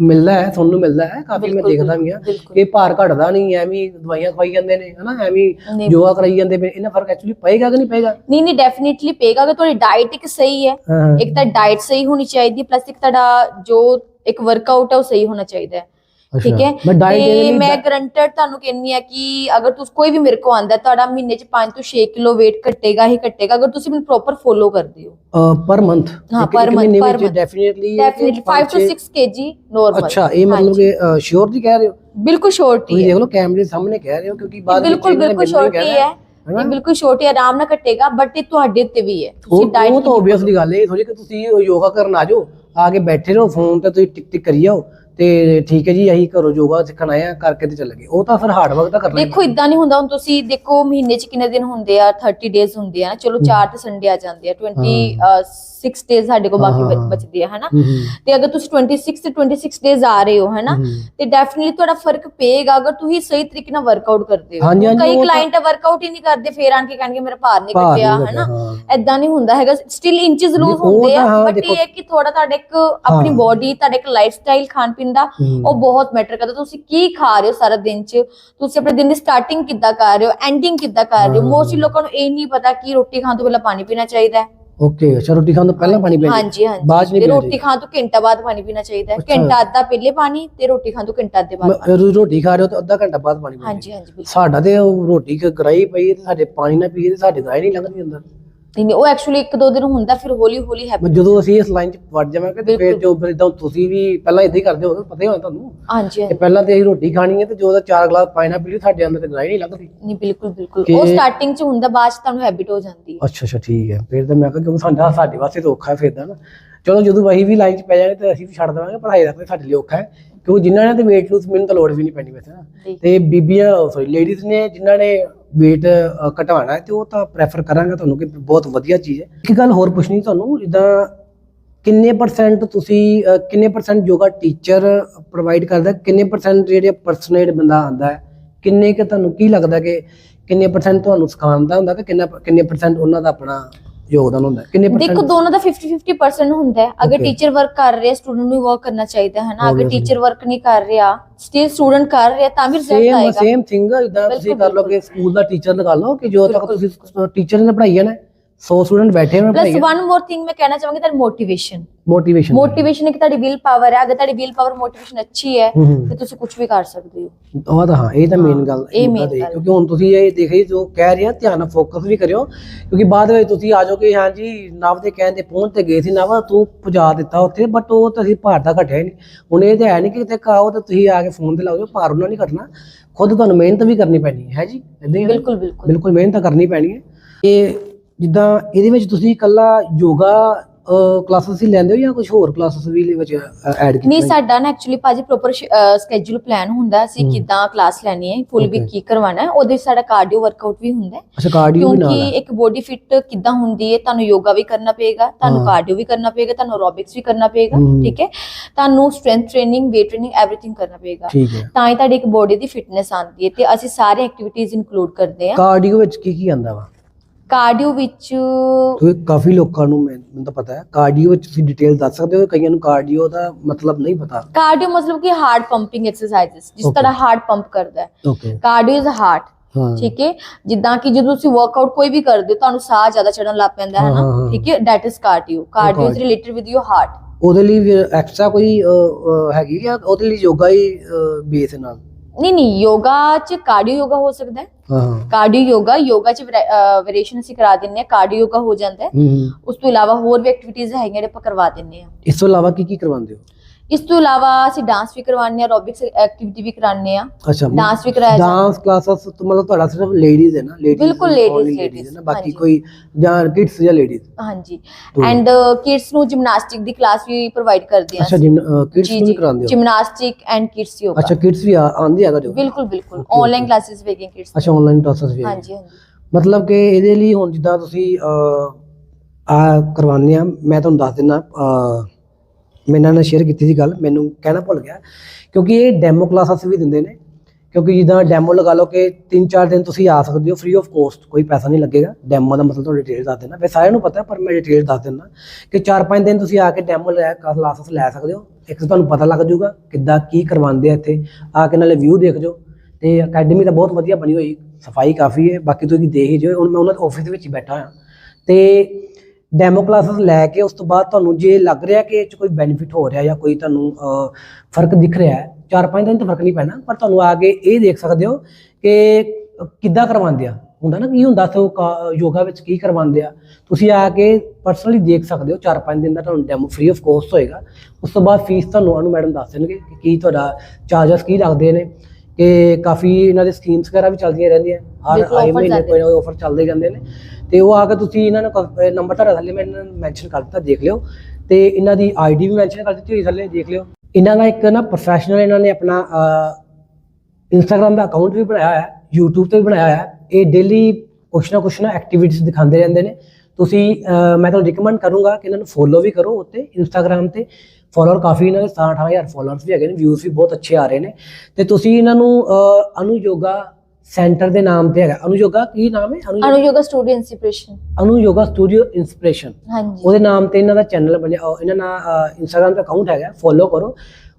ਮਿਲਦਾ ਹੈ ਤੁਹਾਨੂੰ ਮਿਲਦਾ ਹੈ ਕਾਫੀ ਮੈਂ ਬਿਲਕੁਲ, ਦੇਖਦਾ ਵੀ ਹਾਂ ਬਿਲਕੁਲ। ਕਿ ਭਾਰ ਘਟਦਾ ਨਹੀਂ ਐਵੇਂ ਹੀ ਦਵਾਈਆਂ ਖਵਾਈ ਜਾਂਦੇ ਨੇ ਹਨਾ ਐਵੇਂ ਹੀ ਨਹੀਂ। ਯੋਗਾ ਕਰਾਈ ਜਾਂਦੇ ਨੇ ਇਹਨਾਂ ਫ਼ਰਕ ਐਕਚੁਅਲੀ ਪਏਗਾ ਕਿ ਨਹੀਂ ਪਏਗਾ ਨਹੀਂ ਨਹੀਂ ਡੈਫੀਨਿਟਲੀ ਪੇਗਾ ਅਗਰ ਤੁਹਾਡੀ ਡਾਈਟ ਇੱਕ ਸਹੀ ਹੈ ਹਾਂ ਹਾਂ ਇੱਕ ਤਾਂ ਡਾਈਟ ਸਹੀ ਹੋਣੀ ਚਾਹੀਦੀ ਪਲੱਸ ਇੱਕ ਤੁਹਾਡਾ ਜੋ ਇੱਕ ਵਰਕਆਊਟ ਹੈ ਉਹ ਸਹੀ ਹੋਣਾ ਚਾਹੀਦਾ ਹੈ ਠੀਕ ਹੈ? ਤੇ ਮੈਂ ਗਰੰਟਡ ਤੁਹਾਨੂੰ ਕਹਿੰਨੀ ਆ ਕਿ ਅਗਰ ਤੁਸੀਂ ਕੋਈ ਵੀ ਮੇਰੇ ਕੋ ਆਂਦਾ ਤੁਹਾਡਾ ਮਹੀਨੇ ਚ 5 ਤੋਂ 6 ਕਿਲੋ weight ਘਟੇਗਾ ਹੀ ਘਟੇਗਾ ਅਗਰ ਤੁਸੀਂ ਮੈਨੂੰ ਪ੍ਰੋਪਰ ਫੋਲੋ ਕਰਦੇ ਹੋ। ਪਰ ਮੰਥ ਹਾਂ, month, per month. Definitely definitely 5 ਤੋਂ 6 kg ਨੋਰਮਲ ਅੱਛਾ ਇਹ ਮਤਲਬ ਕਿ ਸ਼ੋਰ ਦੀ ਕਹਿ ਰਹੇ ਹੋ? ਬਿਲਕੁਲ ਸ਼ੋਰਟੀ ਤੁਸੀਂ ਹੈ। ਦੇਖ ਲਓ ਕੈਮਰੇ ਸਾਹਮਣੇ ਕਹਿ ਰਹੇ ਹੋ ਕਿਉਂਕਿ ਬਾਅਦ ਬਿਲਕੁਲ ਬਿਲਕੁਲ ਸ਼ੋਰਟੀ ਹੈ ਇਹ ਬਿਲਕੁਲ ਛੋਟੀ ਆਰਾਮ ਨਾਲ ਘਟੇਗਾ ਬਟ ਇਹ ਤੁਹਾਡੇ ਤੇ ਵੀ ਹੈ। ਤੁਸੀਂ ਡਾਈਟ ਉਹ ਤਾਂ ਓਬਵੀਅਸਲੀ ਗੱਲ ਹੈ ਥੋੜੀ ਕਿ ਤੁਸੀਂ ਯੋਗਾ ਕਰਨ ਆ ਜਾਓ ਆ ਕੇ ਬੈਠੇ ਰਹੋ ਫੋਨ ਤੇ ਤੁਸੀਂ ਟਿਕ ਟਿਕ ਕਰੀ ਜਾਓ। ਤੇ ਠੀਕ ਹੈ ਜੀ ਅਸੀਂ ਘਰੋਂ ਯੋਗਾ ਸਿੱਖਣ ਆਏ ਆ ਕਰਕੇ ਤੇ ਚੱਲ ਗਏ। ਉਹ ਤਾਂ ਫਿਰ ਹਾਰਡ ਵਰਕ ਤਾਂ ਕਰਨਾ ਹੀ ਦੇਖੋ ਇਦਾਂ ਨਹੀਂ ਹੁੰਦਾ ਹੁਣ ਤੁਸੀਂ ਦੇਖੋ ਮਹੀਨੇ ਚ ਕਿੰਨੇ ਦਿਨ ਹੁੰਦੇ ਆ? 30 ਡੇਜ਼ ਹੁੰਦੇ ਆ। ਚਲੋ 4 ਤੇ ਸੰਡੇ ਆ ਜਾਂਦੇ ਆ। 26 ਡੇਜ਼ ਸਾਡੇ ਕੋਲ ਬਾਕੀ ਬਚ-। ਬਚਦੇ ਆ ਹਨਾ? ਤੇ ਅਗਰ ਤੁਸੀਂ 26 ਤੇ 26 ਡੇਜ਼ ਆ ਰਹੇ ਹੋ ਹਨਾ। ਤੇ ਡੈਫੀਨਿਟਲੀ ਤੁਹਾਡਾ ਫ਼ਰਕ ਪਏਗਾ ਅਗਰ ਤੁਸੀਂ ਸਹੀ ਤਰੀਕੇ ਨਾਲ ਵਰਕਆਊਟ ਕਰਦੇ ਹੋ। ਹਾਂਜੀ, ਹਾਂਜੀ, ਕਈ ਉਹ ਤਾਂ- ਕਲਾਇੰਟ ਵਰਕਆਊਟ ਹੀ ਨਹੀਂ ਕਰਦੇ ਫੇਰ ਆਣ ਕੇ ਕਹਿਣਗੇ ਮੇਰਾ ਭਾਰ ਨਹੀਂ ਭਾਰ ਘਟਿਆ ਨਹੀਂ ਹਨਾ? ਘਟਿਆ, ਹਾਂ। ਐਦਾਂ ਨਹੀਂ ਹੁੰਦਾ ਹੈਗਾ। ਸਟਿਲ ਇੰਚਸ ਲੂਜ਼ ਉਹ ਹੁੰਦੇ ਆ ਤਾਂ ਹਾਂ, ਬਟ ਦੇਖੋ- ਇਹ ਹੈ ਕਿ ਥੋੜਾ ਤੁਹਾਡਾ ਇੱਕ ਆਪਣੀ ਹਾਂ। ਬੋਡੀ ਤੁਹਾਡਾ ਇੱਕ ਲਾਈਫ ਸਟਾਈਲ ਖਾਣ ਪੀਣ ਦਾ ਹੂੰ। ਉਹ ਬਹੁਤ ਮੈਟਰ ਕਰਦਾ। ਤੁਸੀਂ ਕੀ ਖਾ ਰਹੇ ਹੋ ਸਾਰਾ ਦਿਨ ਚ? ਤੁਸੀਂ ਆਪਣੇ ਦਿਨ ਦੀ ਸਟਾਰਟਿੰਗ ਕਿੱਦਾਂ ਕਰ ਰਹੇ ਹੋ? ਐਂਡਿੰਗ ਕਿੱਦਾਂ ਕਰ ਰਹੇ ਹੋ? ਹਾਂ। ਮੋਸਟਲੀ ਲੋਕਾਂ ਨੂੰ ਇਹ ਨਹੀਂ ਪਤਾ ਕਿ ਰੋਟੀ ਖਾਣ ਤੋਂ ਪਹਿਲਾਂ ਪਾਣੀ ਪੀਣਾ ਚਾਹੀਦਾ ਹੈ। ਓਕੇ ਅੱਛਾ ਰੋਟੀ ਖਾਣ ਤੋਂ ਪਹਿਲਾਂ ਪਾਣੀ ਪੀਣਾ ਹਾਂਜੀ ਹਾਂਜੀ। ਬਾਅਦ ਨਹੀਂ ਰੋਟੀ ਖਾਣ ਤੋਂ ਘੰਟਾ ਬਾਅਦ ਪਾਣੀ ਪੀਣਾ ਚਾਹੀਦਾ ਹੈ। ਘੰਟਾ ਅੱਧਾ ਪਹਿਲੇ ਪਾਣੀ ਤੇ ਰੋਟੀ ਖਾਣ ਤੋਂ ਘੰਟਾ ਅੱਧੇ ਬਾਅਦ ਪਾਣੀ। ਮੈਂ- ਰੋ- ਰੋਟੀ ਖਾ ਰਹੇ ਹੋ ਤਾਂ ਅੱਧਾ ਘੰਟਾ ਬਾਅਦ ਪਾਣੀ ਪੀਣਾ ਹਾਂਜੀ ਹਾਂਜੀ ਸਾਡਾ ਤੇ ਉਹ ਰੋਟੀ ਕਰਾਈ ਪਈ ਹੈ ਤੇ ਸਾਡੇ ਪਾਣੀ ਨਾ ਪੀਏ ਤੇ ਸਾਡੇ ਗਾਇ ਨਹੀਂ ਲੰਘਦੀ ਅੰਦਰ। ਨਹੀਂ ਨਹੀਂ ਉਹ ਐਕਚੁਅਲੀ ਇੱਕ ਦੋ ਦਿਨ ਹੁੰਦਾ ਫਿਰ ਹੌਲੀ ਹੌਲੀ ਮੈਂ ਹੈਬਿਟ ਜਦੋਂ ਅਸੀਂ ਇਸ ਲਾਈਨ 'ਚ ਵੜ ਜਾਵਾਂਗੇ ਤੇ ਫਿਰ ਜੋ ਇਦਾਂ ਤੁਸੀਂ ਵੀ ਪਹਿਲਾਂ ਇਦਾਂ ਹੀ ਕਰਦੇ ਹੋਗੇ ਪਤਾ ਹੀ ਹੋਣਾ ਤੁਹਾਨੂੰ। ਹਾਂਜੀ ਤੇ। ਪਹਿਲਾਂ ਤੇ ਅਸੀਂ ਰੋਟੀ ਖਾਣੀ ਹੈ ਤੇ ਜੋ ਉਹਦਾ ਚਾਰ ਗਲਾਸ ਪਾਣੀ ਨਾਲ ਪੀ ਲਈ ਸਾਡੇ ਅੰਦਰ ਤੇ ਨਹੀਂ ਲੱਗਦੀ ਨਹੀਂ ਬਿਲਕੁਲ ਬਿਲਕੁਲ। ਕਿ- ਉਹ ਸਟਾਰਟਿੰਗ ਚ ਹੁੰਦਾ ਬਾਅਦ ਚ ਤੁਹਾਨੂੰ ਹੈਬਿਟ ਹੋ ਜਾਂਦੀ ਹੈ। ਅੱਛਾ ਅੱਛਾ ਠੀਕ ਹੈ। ਫਿਰ ਤਾਂ ਮੈਂ ਕਿਹਾ ਕਿਉਂਕਿ ਸਾਡਾ ਸਾਡੇ ਵਾਸਤੇ ਤਾਂ ਔਖਾ ਹੈ ਫਿਰ ਤਾਂ ਨਾ। ਚਲੋ ਜਦੋਂ ਅਸੀਂ ਵੀ ਲਾਈਨ 'ਚ ਪੈ ਜਾਣੇ ਤੇ ਅਸੀਂ ਵੀ ਛੱਡ ਦੇਵਾਂਗੇ ਪੜ੍ਹਾਈ ਦਾ ਸਾਡੇ ਲਈ ਔਖਾ ਹੈ। ਕਿਉਂਕਿ ਜਿਨ੍ਹਾਂ ਨੇ ਤੇ weight lose ਮੈਨੂੰ ਤਾਂ ਲੋੜ ਵੀ ਨਹੀਂ ਪੈਣੀ ਵੈਸੇ ਨਾ। ਤੇ ਬੀਬੀਆਂ ਸੌਰੀ ਲੇਡੀਜ਼ ਨੇ ਜਿਨ੍ਹਾਂ ਨੇ weight ਅ, ਘਟਾਉਣਾ ਹੈ ਤੇ ਉਹ ਤਾਂ ਪ੍ਰੈਫਰ ਕਰਾਂਗਾ ਤੁਹਾਨੂੰ ਕਿ ਬਹੁਤ ਵਧੀਆ ਚੀਜ਼ ਹੈ। ਇੱਕ ਗੱਲ ਹੋਰ ਪੁੱਛਣੀ ਤੁਹਾਨੂੰ ਜਿੱਦਾਂ ਕਿੰਨੇ ਪਰਸੈਂਟ ਤੁਸੀਂ ਕਿੰਨੇ ਪਰਸੈਂਟ ਯੋਗਾ ਟੀਚਰ ਪ੍ਰੋਵਾਈਡ ਕਰਦਾ ਕਿੰਨੇ ਪਰਸੈਂਟ ਜਿਹੜੇ ਪਰਸਨੇਟ ਬੰਦਾ ਆਂਦਾ ਹੈ ਕਿੰਨੇ ਕਿ ਤੁਹਾਨੂੰ ਕੀ ਲੱਗਦਾ ਕਿ ਕਿੰਨੇ ਪਰਸੈਂਟ ਤੁਹਾਨੂੰ ਸਿਖਾਉਂਦਾ ਹੁੰਦਾ ਤੇ ਕਿੰਨਾ ਕਿੰਨੇ ਪਰਸੈਂਟ ਉਹਨਾਂ ਦਾ ਆਪਣਾ ਯੋਗਦਾਨ ਹੁੰਦਾ ਹੈ? ਕਿੰਨੇ ਦੇਖੋ ਦੋਨੋਂ ਦਾ 50 50% ਹੁੰਦਾ ਹੈ। ਅਗਰ Okay. ਟੀਚਰ ਵਰਕ ਕਰ ਰਿਹਾ ਸਟੂਡੈਂਟ ਨੂੰ ਵਰਕ ਕਰਨਾ ਚਾਹੀਦਾ ਹੈ ਨਾ। ਅਗਰ Obviously. ਟੀਚਰ ਵਰਕ ਨਹੀਂ ਕਰ ਰਿਹਾ ਸਟਿਲ ਸਟੂਡੈਂਟ ਕਰ ਰਿਹਾ ਤਾਂ ਵੀ ਰਿਜ਼ਲਟ ਸੇਮ ਆਏਗਾ। ਸੇਮ ਥਿੰਗ ਜਿੱਦਾਂ ਤੁਸੀਂ ਬਿਲਕੁਲ, ਕਰ ਲਓ ਕਿ ਸਕੂਲ ਦਾ ਟੀਚਰ ਲਗਾ ਲਓ ਕਿ ਜੋ ਤੱਕ ਬਿਲਕੁਲ, ਤੁਸੀਂ ਟੀਚਰ ਨੇ ਪੜ੍ਹਾਈ ਹੈ ਨਾ। 100 ਸਟੂਡੈਂਟ ਬੈਠੇ ਹੋਣ ਪਲੱਸ ਵਨ ਮੋਰ ਥਿੰਗ ਮੈਂ ਕਹਿਣਾ ਚਾਹਾਂਗੀ ਤਾਂ ਮੋਟੀਵੇਸ਼ਨ ਮੋਟੀਵੇਸ਼ਨ ਮੋਟੀਵੇਸ਼ਨ ਇੱਕ ਤੁਹਾਡੀ ਵਿਲ ਪਾਵਰ ਹੈ। ਅਗਰ ਤੁਹਾਡੀ ਵਿਲ ਪਾਵਰ ਮੋਟੀਵੇਸ਼ਨ ਅੱਛੀ ਹੈ ਹੂੰ ਹੂੰ। ਤੇ ਤੁਸੀਂ ਕੁਝ ਵੀ ਕਰ ਸਕਦੇ ਹੋ। ਉਹ ਤਾਂ ਹਾਂ ਇਹ ਤਾਂ ਮੇਨ ਹਾਂ, ਗੱਲ ਇਹ। ਕਿਉਂਕਿ ਹੁਣ ਤੁਸੀਂ ਇਹ ਦੇਖੇ ਜੋ ਕਹਿ ਰਹੇ ਆ ਧਿਆਨ ਨਾਲ ਫੋਕਸ ਵੀ ਕਰਿਓ। ਕਿਉਂਕਿ ਬਾਅਦ ਵਿੱਚ ਤੁਸੀਂ ਆ ਜਾਓਗੇ ਹਾਂ ਜੀ ਨਵ ਦੇ ਕਹਿਣ ਤੇ ਪਹੁੰਚ ਤੇ ਗਏ ਸੀ। ਨਵ ਤੂੰ ਪਹੁੰਚਾ ਦਿੱਤਾ ਉੱਥੇ ਬਟ ਉਹ ਤਾਂ ਅਸੀਂ ਭਾਰ ਦਾ ਘਟਿਆ ਹੀ ਨਹੀਂ। ਹੁਣ ਇਹ ਤਾਂ ਹੈ ਨਹੀਂ ਕਿ ਕਿਤੇ ਕਾਓ ਤੇ ਤੁਸੀਂ ਆ ਕੇ ਫੋਨ ਤੇ ਲਾਓ ਜੋ ਭਾਰ ਉਹਨਾਂ ਨਹੀਂ ਘਟਣਾ। ਖੁਦ ਤੁਹਾਨੂੰ ਮਿਹਨਤ ਵੀ ਕਰਨੀ ਪੈਣੀ ਹੈ ਹੈ ਜੀ? ਹੀ ਹੈ? ਬਿਲਕੁਲ ਬਿਲਕੁਲ। ਬਿਲਕੁਲ ਮਿਹਨਤ ਕਰਨੀ ਪੈਣੀ ਹੈ। ਇਹ ਜਿੱਦਾਂ ਇਹਦੇ ਵਿੱਚ ਤੁਸੀਂ ਇਕੱਲਾ ਯੋਗਾ ਕਲਾਸਿਸ ਹੀ ਲੈਂਦੇ ਹੋ ਜਾਂ ਕੁਝ ਹੋਰ ਕਲਾਸਿਸ ਵੀ ਇਹਦੇ ਵਿੱਚ ਐਡ ਨਹੀਂ ਕੀਤੀਆਂ ਸਾਡਾ ਨਾ ਐਕਚੁਅਲੀ ਭਾਜੀ ਪ੍ਰੋਪਰ ਸਕੇਜੂਲ ਪਲਾਨ ਹੁੰਦਾ ਅਸੀਂ ਹਮ। ਕਿਦਾਂ ਕਲਾਸ ਲੈਣੀ ਹੈ ਫੁੱਲ ਵੀ Okay. ਕੀ ਕਰਵਾਉਣਾ ਹੈ ਉਹਦੇ ਵਿੱਚ ਸਾਡਾ ਕਾਰਡੀਓ ਵਰਕਆਊਟ ਵੀ ਹੁੰਦਾ ਹੈ ਅੱਛਾ ਕਾਰਡੀਓ ਵੀ ਨਾਲ ਕਿਉਂਕਿ ਹੈ ਇੱਕ ਬੋਡੀ ਫਿਟ ਕਿੱਦਾਂ ਹੁੰਦੀ ਹੈ ਤੁਹਾਨੂੰ ਯੋਗਾ ਵੀ ਕਰਨਾ ਪਏਗਾ ਤੁਹਾਨੂੰ ਹਾਂ। ਕਾਰਡੀਓ ਵੀ ਕਰਨਾ ਪਏਗਾ ਤੁਹਾਨੂੰ ਐਰੋਬਿਕਸ ਵੀ ਕਰਨਾ ਪਏਗਾ ਹਮ। ਠੀਕ ਹੈ ਤੁਹਾਨੂੰ strength training weight training everything ਕਰਨਾ ਪਏਗਾ ਠੀਕ ਹੈ ਤਾਂ ਹੀ ਤੁਹਾਡੀ ਇੱਕ ਬੋਡੀ ਦੀ ਫਿਟਨੈਸ ਆਉਂਦੀ ਹੈ ਤੇ ਅਸੀਂ ਸਾਰੇ ਐਕਟੀਵਿਟੀਜ਼ ਇਨਕਲੂਡ ਕਰਦੇ ਹਾਂ ਕਾਰਡੀਓ ਵਿੱਚ ਕੀ ਕੀ ਆਂਦਾ ਵਾ ਕਾਰਡੀਓ ਵਿੱਚ ਕਿਉਂਕਿ ਕਾਫੀ ਲੋਕਾਂ ਨੂੰ ਮੈਂ- ਮੈਨੂੰ ਤਾਂ ਪਤਾ ਹੈ। ਕਾਰਡੀਓ ਵਿੱਚ ਤੁਸੀਂ ਡਿਟੇਲ ਦੱਸ ਸਕਦੇ ਹੋ? ਕਈਆਂ ਨੂੰ ਕਾਰਡੀਓ ਦਾ ਮਤਲਬ ਨਹੀਂ ਪਤਾ। ਕਾਰਡੀਓ ਮਤਲਬ ਕਿ ਹਾਰਟ ਪੰਪਿੰਗ ਐਕਸਰਸਾਈਜ਼ਸ ਜਿਸ Okay. ਤਰ੍ਹਾਂ ਹਾਰਟ ਪੰਪ ਕਰਦਾ ਹੈ। ਓਕੇ ਕਾਰਡੀਓ ਇਜ਼ ਹਾਰਟ ਹਾਂ। ਠੀਕ ਹੈ? ਜਿੱਦਾਂ ਕਿ ਜਦੋਂ ਤੁਸੀਂ ਵਰਕਆਊਟ ਕੋਈ ਵੀ ਕਰਦੇ ਹੋ ਤੁਹਾਨੂੰ ਸਾਹ ਜ਼ਿਆਦਾ ਚੜਨ ਲੱਗ ਪੈਂਦਾ ਹੈ ਹਾਂ, ਹਾਂ, ਨਾ ਹਾਂ। ਠੀਕ ਹੈ? That is cardio cardio is cardio। Related with your heart ਉਹਦੇ ਲਈ ਐਕਸਟਰਾ ਕੋਈ ਹੈਗੀ ਜਾਂ ਉਹਦੇ ਲਈ ਯੋਗਾ ਹੀ ਬੇਸ ਨਾਲ? ਨਹੀਂ ਨਹੀਂ ਯੋਗਾ ਚ ਕਾਰਡੀਓ ਯੋਗਾ ਹੋ ਸਕਦਾ ਹੈ। ਹਾਂ ਕਾਰਡੀਓ ਯੋਗਾ ਯੋਗਾ ਚ ਵੇਰੀਏਸ਼ਨ ਅਸੀਂ ਕਰਾ ਦਿੰਨੇ ਆ ਕਾਰਡੀਓ ਯੋਗਾ ਹੋ ਜਾਂਦਾ ਹੈ। ਹੂੰ ਉਸ ਤੋਂ ਇਲਾਵਾ ਹੋਰ ਵੀ ਐਕਟੀਵਿਟੀਜ਼ ਹੈਗੀਆਂ ਜਿਹੜੇ ਆਪਾਂ ਕਰਵਾ ਦਿੰਨੇ ਆ ਇਸ ਤੋਂ ਇਲਾਵਾ ਕੀ ਕੀ ਕਰਵਾਉਂਦੇ ਹੋ? ਇਸ ਤੋਂ ਇਲਾਵਾ ਅਸੀਂ ਡਾਂਸ ਵੀ ਕਰਵਾਉਂਦੇ ਆ ਐਰੋਬਿਕਸ ਐਕਟੀਵਿਟੀ ਵੀ ਕਰਾਉਂਦੇ ਆ ਅੱਛਾ ਡਾਂਸ ਵੀ ਕਰਾਇਆ ਜਾਂਦਾ। ਡਾਂਸ ਕਲਾਸਸ ਮਤਲਬ ਤੁਹਾਡਾ ਸਿਰਫ ਲੇਡੀਜ਼ ਹੈ ਨਾ? ਲੇਡੀਜ਼ ਬਿਲਕੁਲ ladies, ladies, ਹੈ ਨਾ? ਬਾਕੀ। ਕੋਈ ਜਾਂ ਕਿਡਸ ਜਾਂ ਲੇਡੀਜ਼ ਹਾਂਜੀ। ਐਂਡ ਕਿਡਸ ਨੂੰ ਜਿਮਨਾਸਟਿਕ ਦੀ ਕਲਾਸ ਵੀ ਪ੍ਰੋਵਾਈਡ ਕਰਦੇ ਆ ਅੱਛਾ ਕਿਡਸ ਨੂੰ ਵੀ ਕਰਾਉਂਦੇ ਹੋ? ਜਿਮਨਾਸਟਿਕ ਐਂਡ ਕਿਡਸ ਯੋਗਾ ਅੱਛਾ ਕਿਡਸ ਵੀ ਆਉਂਦੀ ਹੈਗਾ ਜੋ? ਬਿਲਕੁਲ ਬਿਲਕੁਲ। ਆਨਲਾਈਨ. ਕਲਾਸਿਸ ਵੀ ਹੈਗੀਆਂ ਕਿਡਸ ਅੱਛਾ ਆਨਲਾਈਨ ਕਲਾਸਸ ਵੀ। ਹਾਂਜੀ ਹਾਂਜੀ। ਮਤਲਬ ਕਿ ਇਹਦੇ ਲਈ ਹੁਣ ਜਿੱਦਾਂ ਤੁਸੀਂ ਆ ਕਰਵਾਉਂਦੇ ਆ ਮੈਂ ਤੁਹਾਨੂੰ ਦੱਸ ਦਿੰਦਾ ਮੈਂ ਇਹਨਾਂ ਨਾਲ ਸ਼ੇਅਰ ਕੀਤੀ ਸੀ ਗੱਲ, ਮੈਨੂੰ ਕਹਿਣਾ ਭੁੱਲ ਗਿਆ। ਕਿਉਂਕਿ ਇਹ ਡੈਮੋ ਕਲਾਸਸ ਵੀ ਦਿੰਦੇ ਨੇ। ਕਿਉਂਕਿ ਜਿੱਦਾਂ ਡੈਮੋ ਲਗਾ ਲਓ ਕਿ 3-4 ਦਿਨ ਤੁਸੀਂ ਆ ਸਕਦੇ ਹੋ ਫ੍ਰੀ ਆਫ ਕੋਸਟ ਕੋਈ ਪੈਸਾ ਨਹੀਂ ਲੱਗੇਗਾ। ਡੈਮੋ ਦਾ ਮਤਲਬ ਤੁਹਾਨੂੰ ਡਿਟੇਲ ਦੱਸ ਦੇਣਾ। ਵੈਸੇ ਸਾਰਿਆਂ ਨੂੰ ਪਤਾ, ਪਰ ਮੈਂ ਡਿਟੇਲ ਦੱਸ ਦਿੰਦਾ ਕਿ 4-5 ਦਿਨ ਤੁਸੀਂ ਆ ਕੇ ਡੈਮੋ ਲੈ ਕਲਾਸਸ ਲੈ ਸਕਦੇ ਹੋ। ਇੱਕ ਤੁਹਾਨੂੰ ਪਤਾ ਲੱਗ ਜਾਊਗਾ ਕਿੱਦਾਂ ਕੀ ਕਰਵਾਉਂਦੇ ਆ ਇੱਥੇ। ਆ ਕੇ ਨਾਲੇ ਵਿਊ ਦੇਖ ਜਾਓ। ਤੇ ਅਕੈਡਮੀ ਤਾਂ ਬਹੁਤ ਵਧੀਆ ਬਣੀ ਹੋਈ। ਸਫ਼ਾਈ ਕਾਫੀ ਹੈ। ਬਾਕੀ ਤੁਸੀਂ ਦੇਖ ਹੀ ਜਾਓ। ਹੁਣ ਮੈਂ ਉਹਨਾਂ ਦੇ ਆਫਿਸ ਦੇ ਵਿੱਚ ਬੈਠਾ ਹਾਂ ਤੇ ਡੈਮੋ ਕਲਾਸਸ ਲੈ ਕੇ ਉਸ ਤੋਂ ਬਾਅਦ ਤੁਹਾਨੂੰ ਜੇ ਲੱਗ ਰਿਹਾ ਕਿ ਇਹ ਚ ਕੋਈ ਬੈਨੀਫਿਟ ਹੋ ਰਿਹਾ ਜਾਂ ਕੋਈ ਤੁਹਾਨੂੰ ਫ਼ਰਕ ਦਿਖ ਰਿਹਾ ਹੈ ਚਾਰ ਪੰਜ ਦਿਨ ਤਾਂ ਫ਼ਰਕ ਨਹੀਂ ਪੈਣਾ ਪਰ ਤੁਹਾਨੂੰ ਆ ਕੇ ਇਹ ਦੇਖ ਸਕਦੇ ਹੋ ਕਿ ਕਿੱਦਾਂ ਕਰਵਾਉਂਦੇ ਆ। ਹੁੰਦਾ ਨਾ ਕੀ ਹੁੰਦਾ ਸੋ ਯੋਗਾ ਵਿੱਚ ਕੀ ਕਰਵਾਉਂਦੇ ਆ। ਤੁਸੀਂ ਆ ਕੇ ਪਰਸਨਲੀ ਦੇਖ ਸਕਦੇ ਹੋ ਚਾਰ ਪੰਜ ਦਿਨ ਦਾ ਤੁਹਾਨੂੰ ਡੈਮੋ ਫ੍ਰੀ ਆਫ ਕੋਸਟ ਹੋਏਗਾ। ਉਸ ਤੋਂ ਬਾਅਦ ਫੀਸ ਤੁਹਾਨੂੰ ਅਨੂ ਮੈਡਮ ਦੱਸ ਦੇਣਗੇ ਕਿ ਕੀ ਤੁਹਾਡਾ ਚਾਰजेस ਕੀ ਲੱਗਦੇ ਨੇ ਕਿ ਕਾਫੀ ਇਹਨਾਂ ਦੇ ਸਕੀਮਸ ਵਗੈਰਾ ਵੀ ਚੱਲਦੀਆਂ ਰਹਿੰਦੀਆਂ ਹਰ offer ਮਹੀਨੇ ਕੋਈ ਨਾ ਕੋਈ ਆਫਰ ਚੱਲਦੇ ਜਾਂਦੇ ਨੇ। ਤੇ ਉਹ ਆ ਕੇ ਤੁਸੀਂ ਇਹਨਾਂ ਨੂੰ ਨੰਬਰ ਤੁਹਾਡਾ ਥੱਲੇ ਮੈਂ ਇਹਨਾਂ ਨੂੰ ਮੈਂਸ਼ਨ ਕਰ ਦਿੱਤਾ ਦੇਖ ਲਿਓ। ਤੇ ਇਹਨਾਂ ਦੀ ਆਈਡੀ ਵੀ ਮੈਂਸ਼ਨ ਕਰ ਦਿੱਤੀ ਹੋਈ ਥੱਲੇ ਦੇਖ ਲਿਓ। ਇਹਨਾਂ ਦਾ ਇੱਕ ਨਾ ਪ੍ਰੋਫੈਸ਼ਨਲ ਇਹਨਾਂ ਨੇ ਆਪਣਾ ਇੰਸਟਾਗ੍ਰam ਦਾ ਅਕਾਊਂਟ ਵੀ ਬਣਾਇਆ ਹੋਇਆ ਹੈ YouTube ਤੇ ਵੀ ਬਣਾਇਆ ਹੋਇਆ। ਹੈ ਇਹ ਡੇਲੀ ਕੁਛ ਨਾ ਕੁਛ ਨਾ ਐਕਟੀਵਿਟੀਜ਼ ਦਿਖਾਉਂਦੇ ਰਹਿੰਦੇ ਨੇ। ਤੁਸੀਂ ਮੈਂ ਤੁਹਾਨੂੰ ਰਿਕਮੈਂਡ ਕਰੂੰਗਾ ਕਿ ਇਹਨਾਂ ਨੂੰ ਫੋਲੋ ਵੀ ਕਰੋ ਉੱਤੇ ਇੰਸਟਾਗ੍ਰam ਤੇ। ਫੋਲੋਅਰ ਕਾਫੀ ਇਹਨਾਂ ਦੇ 68000 ਫੋਲੋਅਰਸ ਵੀ ਹੈਗੇ ਨੇ ਵਿਊਜ਼ ਵੀ ਬਹੁਤ ਅੱਛੇ ਆ ਰਹੇ ਨੇ। ਤੇ ਤੁਸੀਂ ਇਹਨਾਂ ਨੂੰ ਅਹ, ਅਨੂ ਯੋਗਾ ਸੈਂਟਰ ਦੇ ਨਾਮ ਤੇ ਹੈਗਾ। ਅਨੂ ਯੋਗਾ ਕੀ ਨਾਮ ਹੈ? Anu yoga studio inspiration. Anu yoga studio inspiration ਹਾਂਜੀ। ਉਹਦੇ ਨਾਮ ਤੇ ਇਹਨਾਂ ਦਾ ਚੈਨਲ ਬਣਿਆ ਅਹ ਇਹਨਾਂ ਦਾ ਇੰਸਟਾਗ੍ਰam ਦਾ ਅਕਾਊਂਟ ਹੈਗਾ ਫੋਲੋ ਕਰੋ।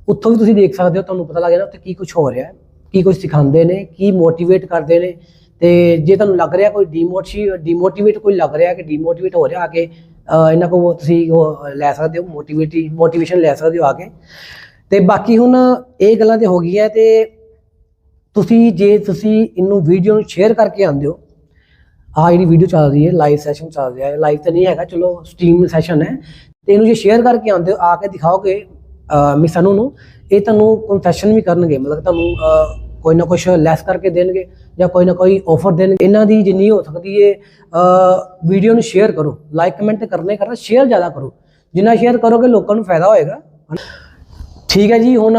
ਉੱਥੋਂ ਵੀ ਤੁਸੀਂ ਦੇਖ ਸਕਦੇ ਹੋ ਤੁਹਾਨੂੰ ਪਤਾ ਲੱਗ ਜਾਣਾ ਉੱਥੇ ਕੀ ਕੁਝ ਹੋ ਰਿਹਾ ਹੈ ਕੀ ਕੁਝ ਸਿਖਾਉਂਦੇ ਨੇ ਕੀ ਮੋਟੀਵੇਟ ਕਰਦੇ ਨੇ। ਤੇ ਜੇ ਤੁਹਾਨੂੰ ਲੱਗ ਰਿਹਾ ਕੋਈ ਡੀਮੋਟੀ ਡੀਮੋਟੀਵੇਟ ਕੋਈ ਲੱਗ ਰਿਹਾ ਕਿ ਡੀਮੋਟੀਵੇਟ ਹੋ ਰਿਹਾ ਆ ਕੇ ਇਹਨਾਂ ਕੋਲ ਤੁਸੀਂ ਉਹ ਲੈ ਸਕਦੇ ਹੋ ਮੋਟੀਵੇਟੀ ਮੋਟੀਵੇਸ਼ਨ ਲੈ ਸਕਦੇ ਹੋ ਆ ਕੇ। ਤੇ ਬਾਕੀ ਹੁਣ ਇਹ ਗੱਲਾਂ ਤੇ ਹੋ ਗਈਆਂ ਤੇ ਤੁਸੀਂ ਜੇ ਤੁਸੀਂ ਇਹਨੂੰ ਵੀਡੀਓ ਨੂੰ ਸ਼ੇਅਰ ਕਰਕੇ ਆਉਂਦੇ ਹੋ, ਆਹ ਜਿਹੜੀ ਵੀਡੀਓ ਚੱਲ ਰਹੀ ਹੈ ਲਾਈਵ ਸੈਸ਼ਨ ਚੱਲ ਰਿਹਾ ਹੈ ਲਾਈਵ ਤਾਂ ਨਹੀਂ ਹੈਗਾ, ਚਲੋ ਸਟ੍ਰੀਮ ਸੈਸ਼ਨ ਹੈ, ਤੇ ਇਹਨੂੰ ਜੇ ਸ਼ੇਅਰ ਕਰਕੇ ਆਉਂਦੇ ਹੋ, ਆ ਕੇ ਦਿਖਾਓਗੇ ਮਿਸ ਅਨੂ ਨੂੰ, ਇਹ ਤੁਹਾਨੂੰ ਕਨਸੈਸ਼ਨ ਵੀ ਕਰਨਗੇ, ਮਤਲਬ ਤੁਹਾਨੂੰ ਕੋਈ ਨਾ ਕੁਝ ਲੈਸ ਕਰਕੇ ਦੇਣਗੇ, ਜਾਂ ਕੋਈ ਨਾ ਕੋਈ ਆਫਰ ਦੇਣਗੇ, ਇਹਨਾਂ ਦੀ ਜਿੰਨੀ ਹੋ ਸਕਦੀ ਹੈ ਵੀਡੀਓ ਨੂੰ ਸ਼ੇਅਰ ਕਰੋ ਲਾਈਕ ਕਮੈਂਟ ਕਰਨੇ ਕਰਨਾ ਸ਼ੇਅਰ ਜ਼ਿਆਦਾ ਕਰੋ, ਜਿੰਨਾ ਸ਼ੇਅਰ ਕਰੋਗੇ ਲੋਕਾਂ ਨੂੰ ਫਾਇਦਾ ਹੋਏਗਾ। ਠੀਕ ਹੈ ਜੀ, ਹੁਣ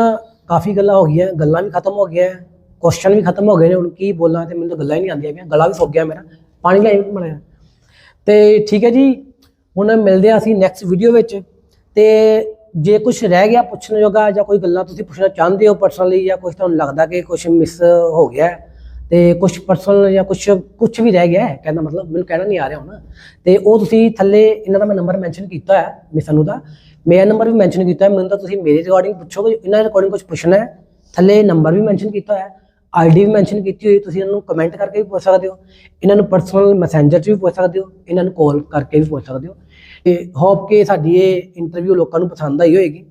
ਕਾਫੀ ਗੱਲਾਂ ਹੋ ਗਈਆਂ, ਗੱਲਾਂ ਵੀ ਖਤਮ ਹੋ ਗਈਆਂ ਕੁਐਸਚਨ ਵੀ ਖਤਮ ਹੋ ਗਏ ਨੇ ਹੁਣ ਕੀ ਬੋਲਾਂ ਤੇ ਮੈਨੂੰ ਤਾਂ ਗੱਲਾਂ ਹੀ ਨਹੀਂ ਆਉਂਦੀਆਂ ਪਈਆਂ ਗਲਾ ਵੀ ਸੁੱਕ ਗਿਆ ਮੇਰਾ ਪਾਣੀ ਲੈ ਬਣਾਇਆ ਤੇ ਠੀਕ ਹੈ ਜੀ ਹੁਣ ਮਿਲਦੇ ਹਾਂ ਅਸੀਂ ਨੈਕਸਟ ਵੀਡੀਓ ਵਿੱਚ। ਤੇ ਜੇ ਕੁਝ ਰਹਿ ਗਿਆ ਪੁੱਛਣ ਜੋਗਾ ਜਾਂ ਕੋਈ ਗੱਲਾਂ ਤੁਸੀਂ ਪੁੱਛਣਾ ਚਾਹੁੰਦੇ ਹੋ ਪਰਸਨਲੀ ਜਾਂ ਕੁਝ ਤੁਹਾਨੂੰ ਲੱਗਦਾ ਕਿ ਕੁਝ ਮਿਸ ਹੋ ਗਿਆ ਹੈ, ਤੇ ਕੁਝ ਪਰਸਨਲ ਜਾਂ ਕੁਝ ਕੁਝ ਵੀ ਰਹਿ ਗਿਆ ਹੈ ਕਹਿੰਦਾ ਮਤਲਬ ਮੈਨੂੰ ਕਹਿਣਾ ਨਹੀਂ ਆ ਰਿਹਾ ਹੁਣ। ਤੇ ਉਹ ਤੁਸੀਂ ਥੱਲੇ ਇਹਨਾਂ ਦਾ ਮੈਂ ਨੰਬਰ ਮੈਂਸ਼ਨ ਕੀਤਾ ਹੈ ਮਿਸਨ ਦਾ। ਮੇਰਾ ਨੰਬਰ ਵੀ ਮੈਂਸ਼ਨ ਕੀਤਾ ਹੈ ਮੈਨੂੰ ਤਾਂ ਤੁਸੀਂ ਮੇਰੇ ਰਿਗਾਰਡਿੰਗ ਪੁੱਛੋਗੇ ਇਹਨਾਂ ਦੇ ਰਿਗਾਰਡਿੰਗ ਕੁਝ ਪੁੱਛਣਾ ਹੈ। ਥੱਲੇ ਨੰਬਰ ਵੀ ਮੈਂਸ਼ਨ ਕੀਤਾ ਹੈ। ਆਈਡੀ ਵੀ ਮੈਂਸ਼ਨ ਕੀਤੀ ਹੋਈ, ਤੁਸੀਂ ਇਹਨਾਂ ਨੂੰ ਕਮੈਂਟ ਕਰਕੇ ਵੀ ਪੁੱਛ ਸਕਦੇ ਹੋ। ਇਹਨਾਂ ਨੂੰ ਪਰਸਨਲ ਮੈਸੇਂਜਰ 'ਚ ਵੀ ਪੁੱਛ ਸਕਦੇ ਹੋ, ਇਹਨਾਂ ਨੂੰ ਕਾਲ ਕਰਕੇ ਵੀ ਪੁੱਛ ਸਕਦੇ ਹੋ। ਤੇ ਹੋਪ ਕਿ ਸਾਡੀ ਇਹ ਇੰਟਰਵਿਊ ਲੋਕਾਂ ਨੂੰ ਪਸੰਦ ਆਈ ਹੋਏਗੀ।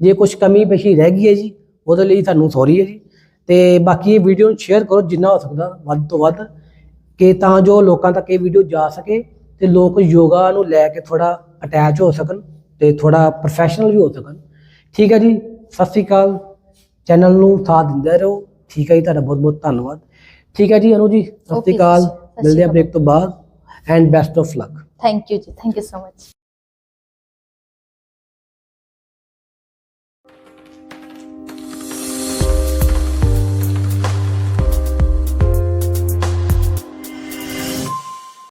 ਜੇ ਕੁਝ ਕਮੀ ਪੇਸ਼ੀ ਰਹਿ ਗਈ ਹੈ ਜੀ, ਉਹਦੇ ਲਈ ਤੁਹਾਨੂੰ ਸੌਰੀ ਹੈ ਜੀ। ਤੇ ਬਾਕੀ ਇਹ ਵੀਡੀਓ ਨੂੰ ਸ਼ੇਅਰ ਕਰੋ ਜਿੰਨਾ ਹੋ ਸਕਦਾ, ਵੱਧ ਤੋਂ ਵੱਧ, ਕਿ ਤਾਂ ਜੋ ਲੋਕਾਂ ਤੱਕ ਇਹ ਵੀਡੀਓ ਜਾ ਸਕੇ ਤੇ ਲੋਕ ਯੋਗਾ ਨੂੰ ਲੈ ਕੇ ਥੋੜਾ ਅਟੈਚ ਹੋ ਸਕਣ ਤੇ ਥੋੜਾ ਪ੍ਰੋਫੈਸ਼ਨਲ ਵੀ ਹੋ ਸਕਣ। ਠੀਕ ਹੈ ਜੀ, ਸਤਿ ਸ੍ਰੀ ਅਕਾਲ। ਚੈਨਲ ਨੂੰ ਸਾਥ ਦਿੰਦੇ ਰਹੋ। ਠੀਕ ਹੈ ਜੀ ਤੁਹਾਡਾ ਬਹੁਤ ਬਹੁਤ ਧੰਨਵਾਦ। ਠੀਕ ਹੈ ਜੀ ਅਨੂ ਜੀ ਸਤਿ ਸ੍ਰੀ ਅਕਾਲ। ਮਿਲਦੇ ਆ। ਬ੍ਰੇਕ ਤੋਂ ਬਾਅਦ। And best of luck thank you ਜੀ ਥੈਂਕ ਯੂ ਸੋ ਮਚ